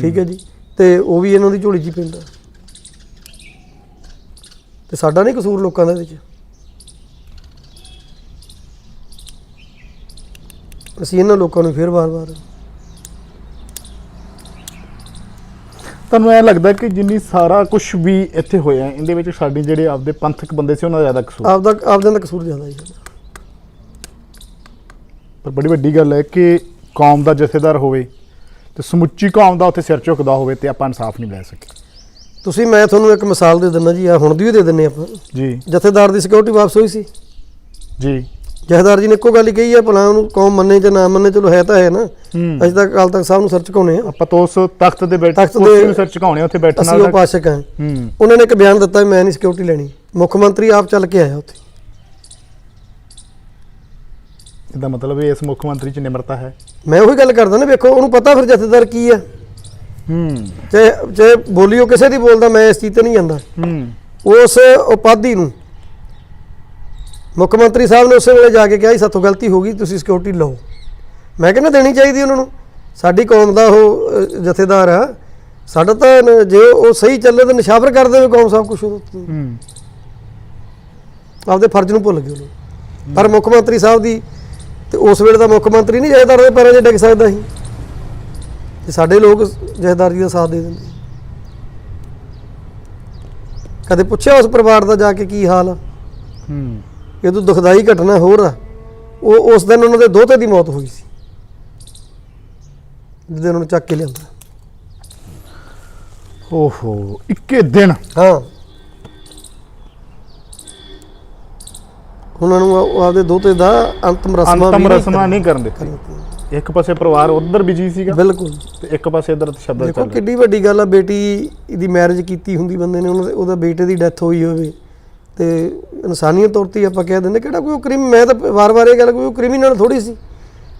ਠੀਕ ਹੈ ਜੀ। ਤੇ ਉਹ ਵੀ ਇਹਨਾਂ ਦੀ ਝੋਲੀ 'ਚ ਹੀ ਪੈਂਦਾ। ਤੇ ਸਾਡਾ ਨਹੀਂ ਕਸੂਰ ਲੋਕਾਂ ਦਾ ਇਹਦੇ 'ਚ। ਅਸੀਂ ਇਹਨਾਂ ਲੋਕਾਂ ਨੂੰ ਫਿਰ ਵਾਰ-ਵਾਰ ਤੁਹਾਨੂੰ ਐ ਲੱਗਦਾ ਕਿ ਜਿੰਨੀ ਸਾਰਾ ਕੁਝ ਵੀ ਇੱਥੇ ਹੋਇਆ ਇਹਦੇ ਵਿੱਚ ਸਾਡੇ ਜਿਹੜੇ ਆਪਦੇ ਪੰਥਕ ਬੰਦੇ ਸੀ ਉਹਨਾਂ ਦਾ ਜ਼ਿਆਦਾ ਕਸੂਰ? ਆਪਦਾ ਆਪਦਿਆਂ ਦਾ ਕਸੂਰ ਜ਼ਿਆਦਾ ਹੀ ਸਾਡਾ ਪਰ ਬੜੀ ਵੱਡੀ ਗੱਲ ਹੈ ਕਿ ਕੌਮ ਦਾ ਜਥੇਦਾਰ ਹੋਵੇ ਤੇ ਸਮੁੱਚੀ ਕੌਮ ਦਾ ਉੱਥੇ ਸਿਰ ਝੁਕਦਾ ਹੋਵੇ ਤੇ ਆਪਾਂ ਇਨਸਾਫ ਨਹੀਂ ਲੈ ਸਕੇ। ਤੁਸੀਂ ਮੈਂ ਤੁਹਾਨੂੰ ਇੱਕ ਮਿਸਾਲ ਦੇ ਦਿੰਦਾ ਜੀ ਆ ਹੁਣ ਦੀ ਵੀ ਦੇ ਦਿੰਨੇ ਆਪਾਂ। ਜੀ। ਜਥੇਦਾਰ ਦੀ ਸਿਕਿਉਰਿਟੀ ਵਾਪਸ ਹੋਈ ਸੀ। ਜੀ। ਜਥੇਦਾਰ ਜੀ ਨੇ ਇੱਕੋ ਗੱਲ ਹੀ ਕਹੀ ਹੈ ਭਲਾ ਉਹਨੂੰ ਕੌਮ ਮੰਨੇ ਜਾਂ ਨਾ ਮੰਨੇ ਚਲੋ ਹੈ ਤਾਂ ਹੈ ਨਾ। ਅਸੀਂ ਤਾਂ ਅਕਾਲ ਤਖਤ ਸਾਹਿਬ ਨੂੰ ਸਿਰ ਝੁਕਾਉਣੇ ਆ ਆਪਾਂ ਤਾਂ ਉਸ ਤਖਤ ਦੇ ਬੈਠ ਤਖ਼ਤ ਦੇ- ਸਿਰ ਝੁਕਾਉਣੇ ਉੱਥੇ ਬੈਠਣ ਅਸੀਂ ਨਾਲ ਉਹ ਪਾਸ਼ਕ ਹਾਂ। ਉਹਨਾਂ ਨੇ ਇੱਕ ਬਿਆਨ ਦਿੱਤਾ ਮੈਂ ਨਹੀਂ ਸਿਕਿਉਰਿਟੀ ਲੈਣੀ। ਮੁੱਖ ਮੰਤਰੀ ਆਪ ਚੱਲ ਕੇ ਆਇਆ ਉੱਥੇ। ਇਹਦਾ ਮਤਲਬ ਇਹ ਇਸ ਮੁੱਖ ਮੰਤਰੀ ਚ ਨਿਮਰਤਾ ਹੈ। ਮੈਂ ਉਹੀ ਗੱਲ ਕਰਦਾ ਨਾ ਵੇਖੋ ਉਹਨੂੰ ਪਤਾ ਫਿਰ ਜਥੇਦਾਰ ਕੀ ਆ ਹੂੰ। ਚਾਹੇ ਚਾਹੇ ਬੋਲੀ ਉਹ ਕਿਸੇ ਦੀ ਬੋਲਦਾ ਮੈਂ ਇਸ ਚੀਜ਼ ਤੇ ਨਹੀਂ ਜਾਂਦਾ। ਹੂੰ। ਉਸ ਉਪਾਧੀ ਨੂੰ ਮੁੱਖ ਮੰਤਰੀ ਸਾਹਿਬ ਨੇ ਉਸੇ ਵੇਲੇ ਜਾ ਕੇ ਕਿਹਾ ਸੀ ਸਾਥੋਂ ਗਲਤੀ ਹੋ ਗਈ ਤੁਸੀਂ ਸਿਕਿਉਰਿਟੀ ਲਓ। ਮੈਂ ਕਹਿੰਦਾ ਦੇਣੀ ਚਾਹੀਦੀ ਉਹਨਾਂ ਨੂੰ। ਸਾਡੀ ਕੌਮ ਦਾ ਉਹ ਜਥੇਦਾਰ ਆ। ਸਾਡਾ ਤਾਂ ਜੇ ਉਹ ਸਹੀ ਚੱਲੇ ਤਾਂ ਨਿਸ਼ਾਵਰ ਕਰ ਦੇਵੇ ਕੌਮ ਸਭ ਕੁਝ ਹੂੰ। ਆਪਦੇ ਫਰਜ਼ ਨੂੰ ਭੁੱਲ ਗਏ ਉਹ। ਪਰ ਮੁੱਖ ਮੰਤਰੀ ਸਾਹਿਬ ਦੀ ਤੇ ਉਸ ਵੇਲੇ ਦਾ ਮੁੱਖ ਮੰਤਰੀ ਨਹੀਂ ਜਥੇਦਾਰ ਦੇ ਪੈਰਾਂ 'ਚ ਡਿੱਗ ਸਕਦਾ ਸੀ। ਤੇ ਸਾਡੇ ਲੋਕ ਜਥੇਦਾਰ ਜੀ ਦਾ ਸਾਥ ਦੇ ਦਿੰਦੇ। ਕਦੇ ਪੁੱਛਿਆ ਉਸ ਪਰਿਵਾਰ ਦਾ ਜਾ ਕੇ ਕੀ ਹਾਲ ਆ? ਹੂੰ। ਇਹ ਤੋਂ ਦੁਖਦਾਈ ਘਟਨਾ ਹੋਰ ਆ। ਉਹ ਉਸ ਦਿਨ ਉਹਨਾਂ ਦੇ ਦੋਤੇ ਦੀ ਮੌਤ ਹੋਈ ਸੀ। ਜਿਹਦੇ ਉਹਨਾਂ ਨੂੰ ਚੱਕ ਕੇ ਲਿਆਂਦਾ। ਓਹੋ ਇੱਕੇ ਦਿਨ? ਹਾਂ। ਉਹਨਾਂ ਨੂੰ ਉਹ ਆਪਦੇ ਦੋਤੇ ਦਾ ਅੰਤਮ ਰਸਮਾਂ ਅੰਤਮ ਰਸਮਾਂ ਨਹੀਂ ਕਰਨ ਦਿੱਤੀ। ਇੱਕ ਪਾਸੇ ਪਰਿਵਾਰ ਉਧਰ ਬਿਜ਼ੀ ਸੀਗਾ ਬਿਲਕੁਲ ਤੇ ਇੱਕ ਪਾਸੇ ਇਧਰ ਸ਼ਬਦ ਦੇਖੋ ਚੱਲ ਰਿਹਾ। ਕਿੱਡੀ ਵੱਡੀ ਗੱਲ ਆ ਬੇਟੀ ਦੀ ਮੈਰਿਜ ਕੀਤੀ ਹੁੰਦੀ ਬੰਦੇ ਨੇ ਉਹਨਾਂ ਦੇ ਉਹਦਾ ਬੇਟੇ ਦੀ ਡੈਥ ਹੋਈ ਹੋਵੇ। ਤੇ ਇਨਸਾਨੀਅਤ ਤੌਰ ਤੇ ਆਪਾਂ ਕਹਿ ਦਿੰਦੇ ਕਿਹੜਾ ਕੋਈ ਕ੍ਰਿਮ ਮੈਂ ਤਾਂ ਵਾਰ-ਵਾਰ ਇਹ ਗੱਲ ਕੋਈ ਉਹ ਕ੍ਰਿਮੀਨਲ ਥੋੜੀ ਸੀ।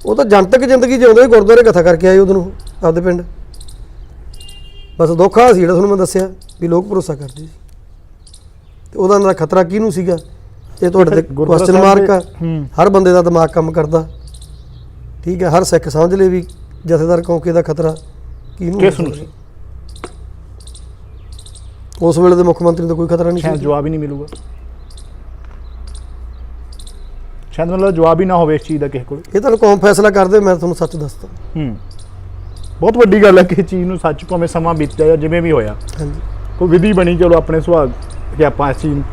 ਉਹ ਤਾਂ ਜਨਤਕ ਜ਼ਿੰਦਗੀ ਜਿਉਂਦੇ ਹੀ ਗੁਰਦੁਆਰੇ ਕਥਾ ਕਰਕੇ ਆਏ ਉਦੋਂ ਆਪਦੇ ਪਿੰਡ। ਬਸ ਦੁੱਖ ਆ ਸੀ ਜਿਹੜਾ ਤੁਹਾਨੂੰ ਮੈਂ ਦੱਸਿਆ ਵੀ ਲੋਕ ਭਰੋਸਾ ਕਰਦੇ ਸੀ। ਤੇ ਉਹਦਾ ਦਾ ਖਤਰਾ ਕਿਹਨੂੰ ਸੀਗਾ? ਇਹ ਤੁਹਾਡੇ ਤੇ ਕੁਐਸਚਨ ਮਾਰਕ ਆ। ਹਰ ਬੰਦੇ ਦਾ ਦਿਮਾਗ ਕੰਮ ਕਰਦਾ। ਠੀਕ ਹੈ ਹਰ ਸਿੱਖ ਸਮਝ ਲੇ ਵੀ ਜਥੇਦਾਰ ਕੌਂਕੇ ਦਾ ਖਤਰਾ ਕਿਹਨੂੰ ਕਿਸ ਨੂੰ ਸੀ? ਉਸ ਵੇਲੇ ਦੇ ਮੁੱਖ ਮੰਤਰੀ ਨੂੰ ਤਾਂ ਕੋਈ ਖਤਰਾ ਨਹੀਂ ਸ਼ਾਇਦ ਸੀ ਜਵਾਬ ਹੀ ਨਹੀਂ ਮਿਲੂਗਾ। ਸ਼ਾਇਦ ਮਤਲਬ ਜਵਾਬ ਹੀ ਨਾ ਹੋਵੇ ਇਸ ਚੀਜ਼ ਦਾ ਕਿਸੇ ਕੋਲ। ਇਹ ਤਾਂ ਕੌਮ ਫੈਸਲਾ ਕਰਦੇ ਮੈਂ ਤੁਹਾਨੂੰ ਸੱਚ ਦੱਸਦਾ। ਹੂੰ। ਬਹੁਤ ਵੱਡੀ ਗੱਲ ਹੈ ਕਿ ਇਸ ਚੀਜ਼ ਨੂੰ ਸੱਚ ਭਾਵੇਂ ਸਮਾਂ ਬੀਤਿਆ ਜਾਂ ਜਿਵੇਂ ਵੀ ਹੋਇਆ। ਹਾਂਜੀ। ਕੋਈ ਵਿਧੀ ਬਣੀ ਚਲੋ ਆਪਣੇ ਸੁਭਾਗ ਕਿ ਆਪਾਂ ਇਸ ਚੀਜ਼ ਨੂੰ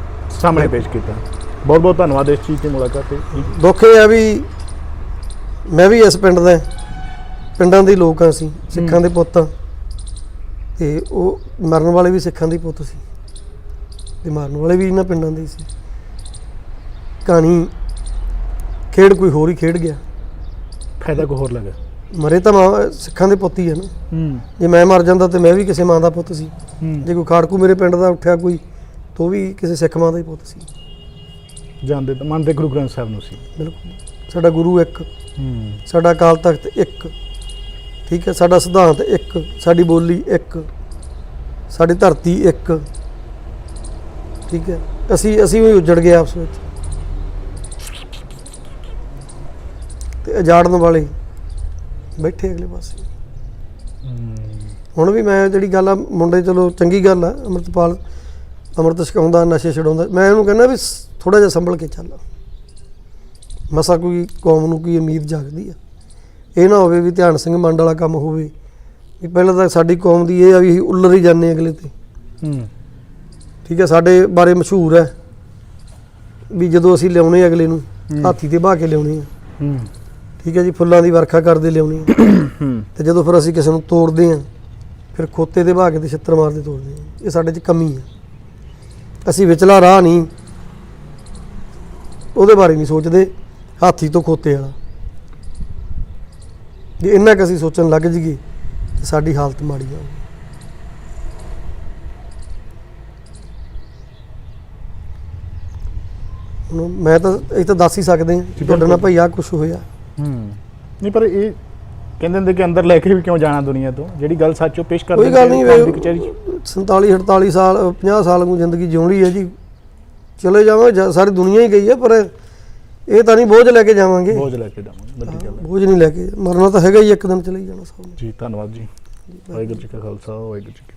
ਸਾਹਮਣੇ ਪੇਸ਼ ਕੀਤਾ। ਬਹੁਤ ਬਹੁਤ ਧੰਨਵਾਦ ਇਸ ਚੀਜ਼ ਤੇ ਮੁਲਾਕਾਤ ਤੇ ਦੁੱਖ ਇਹ ਆ ਵੀ ਮੈਂ ਵੀ ਇਸ ਪਿੰਡ ਦਾ ਪਿੰਡਾਂ ਦੇ ਲੋਕ ਆ ਅਸੀਂ ਸਿੱਖਾਂ ਦੇ ਪੁੱਤ ਆ ਤੇ ਉਹ ਮਰਨ ਵਾਲੇ ਵੀ ਸਿੱਖਾਂ ਦੇ ਪੁੱਤ ਸੀ ਤੇ ਮਾਰਨ ਵਾਲੇ ਵੀ ਇਹਨਾਂ ਪਿੰਡਾਂ ਦੇ ਹੀ ਸੀ। ਕਹਾਣੀ ਖੇਡ ਕੋਈ ਹੋਰ ਹੀ ਖੇਡ ਗਿਆ। ਫਾਇਦਾ ਕੋ ਹੋਰ ਲੱਗਾ? ਮਰੇ ਤਾਂ ਮਾਂ ਸਿੱਖਾਂ ਦੇ ਪੁੱਤ ਹੀ ਆ ਨਾ। ਹੂੰ। ਜੇ ਮੈਂ ਮਰ ਜਾਂਦਾ ਤੇ ਮੈਂ ਵੀ ਕਿਸੇ ਮਾਂ ਦਾ ਪੁੱਤ ਸੀ। ਹੂੰ। ਜੇ ਕੋਈ ਖਾੜਕੂ ਮੇਰੇ ਪਿੰਡ ਦਾ ਉੱਠਿਆ ਕੋਈ ਤਾਂ ਵੀ ਕਿਸੇ ਸਿੱਖ ਮਾਂ ਦਾ ਹੀ ਪੁੱਤ ਸੀ। ਜਾਂਦੇ ਤਾਂ ਮੰਨਦੇ ਗੁਰੂ ਗ੍ਰੰਥ ਸਾਹਿਬ ਨੂੰ ਸੀ। ਬਿਲਕੁਲ। ਸਾਡਾ ਗੁਰੂ ਇੱਕ। ਹੂੰ। ਸਾਡਾ ਅਕਾਲ ਤਖਤ ਇੱਕ। ਠੀਕ ਹੈ, ਸਾਡਾ ਸਿਧਾਂਤ ਇੱਕ, ਸਾਡੀ ਬੋਲੀ ਇੱਕ, ਸਾਡੀ ਧਰਤੀ ਇੱਕ। ਠੀਕ ਹੈ, ਅਸੀਂ ਅਸੀਂ ਵੀ ਉਜੜ ਗਏ ਆਪਸ ਵਿੱਚ। ਤੇ ਉਜਾੜਨ ਵਾਲੇ ਬੈਠੇ ਅਗਲੇ ਪਾਸੇ। ਹੁਣ ਵੀ ਮੈਂ ਜਿਹੜੀ ਗੱਲ ਆ, ਮੁੰਡੇ ਚਲੋ ਚੰਗੀ ਗੱਲ ਆ, ਅੰਮ੍ਰਿਤਪਾਲ, ਅੰਮ੍ਰਿਤ ਛਕਾਉਂਦਾ, ਨਸ਼ੇ ਛਡਾਉਂਦਾ। ਮੈਂ ਉਹਨੂੰ ਕਹਿੰਦਾ ਵੀ ਥੋੜਾ ਜਿਹਾ ਸੰਭਲ ਕੇ ਚੱਲ। ਮਸਾ ਕੋਈ ਕੌਮ ਨੂੰ ਕੋਈ ਉਮੀਦ ਜਾਗਦੀ ਆ। ਇਹ ਨਾ ਹੋਵੇ ਵੀ ਧਿਆਨ ਸਿੰਘ ਮੰਡ ਵਾਲਾ ਕੰਮ ਹੋਵੇ। ਵੀ ਪਹਿਲਾਂ ਤਾਂ ਸਾਡੀ ਕੌਮ ਦੀ ਇਹ ਆ ਵੀ ਅਸੀਂ ਉੱਲਰ ਹੀ ਜਾਂਦੇ ਅਗਲੇ ਤੇ। ਹੂੰ। ਠੀਕ ਹੈ ਸਾਡੇ ਬਾਰੇ ਮਸ਼ਹੂਰ ਹੈ ਵੀ ਜਦੋਂ ਅਸੀਂ ਲਿਆਉਣੇ ਅਗਲੇ ਨੂੰ ਹੂੰ। ਹਾਥੀ ਤੇ ਬਾਹ ਕੇ ਲਿਆਉਣੇ ਆ। ਹੂੰ। ਠੀਕ ਹੈ ਜੀ ਫੁੱਲਾਂ ਦੀ ਵਰਖਾ ਕਰਦੇ ਲਿਆਉਣੇ ਆ। ਹੂੰ। ਤੇ ਜਦੋਂ ਫਿਰ ਅਸੀਂ ਕਿਸੇ ਨੂੰ ਤੋੜਦੇ ਆ ਫਿਰ ਖੋਤੇ ਤੇ ਬਾਹ ਕੇ ਤੇ ਛਿੱਤਰ ਮਾਰਦੇ ਤੋੜਦੇ ਆ ਇਹ ਸਾਡੇ 'ਚ ਕਮੀ ਆ। ਅਸੀਂ ਵਿਚਲਾ ਰਾਹ ਨਹੀਂ ਉਹਦੇ ਬਾਰੇ ਨਹੀਂ ਸੋਚਦੇ ਹਾਥੀ ਤੋਂ ਖੋਤੇ ਵਾਲਾ। ਜੇ ਇੰਨਾ ਕੁ ਅਸੀਂ ਸੋਚਣ ਲੱਗ ਜੀਏ ਤੇ ਸਾਡੀ ਹਾਲਤ ਮਾੜੀ ਆਊਗੀ ਹੁਣ ਮੈਂ ਤਾਂ ਇਹ ਤਾਂ ਦੱਸ ਹੀ ਸਕਦੇ ਹਾਂ ਤੁਹਾਡੇ ਨਾਲ। ਭਾਈ ਆ ਕੁਝ ਹੋਇਆ ਹੂੰ ਨਹੀਂ ਪਰ ਇਹ ਕਹਿੰਦੇ ਹੁੰਦੇ ਕਿ ਅੰਦਰ ਲੈ ਕੇ ਵੀ ਕਿਉਂ ਜਾਣਾ ਦੁਨੀਆ ਤੋਂ ਜਿਹੜੀ ਗੱਲ ਸੱਚ ਪੇਸ਼ ਕਰ ਕੋਈ ਗੱਲ ਨਹੀਂ 'ਚ। 47 48 ਸਾਲ 50 ਸਾਲ ਨੂੰ ਜ਼ਿੰਦਗੀ ਜਿਉਣੀ ਹੈ ਜੀ ਚਲੇ ਜਾਵਾਂਗੇ ਸਾਰੀ ਦੁਨੀਆ ਹੀ ਗਈ ਹੈ ਪਰ ਇਹ ਤਾਂ ਨਹੀਂ ਬੋਝ ਲੈ ਕੇ ਜਾਵਾਂਗੇ। ਬੋਝ ਲੈ ਕੇ ਜਾਵਾਂਗੇ ਵੱਡੀ ਗੱਲ ਹੈ। ਬੋਝ ਨਹੀਂ ਲੈ ਕੇ। ਮਰਨਾ ਤਾਂ ਹੈਗਾ ਹੀ ਇੱਕ ਦਿਨ ਚਲੇ ਹੀ ਜਾਣਾ ਸਭ ਨੇ। ਜੀ ਧੰਨਵਾਦ ਜੀ। ਵਾਹਿਗੁਰੂ ਜੀ ਕਾ ਖਾਲਸਾ ਵਾਹਿਗੁਰੂ ਜੀ ਕੀ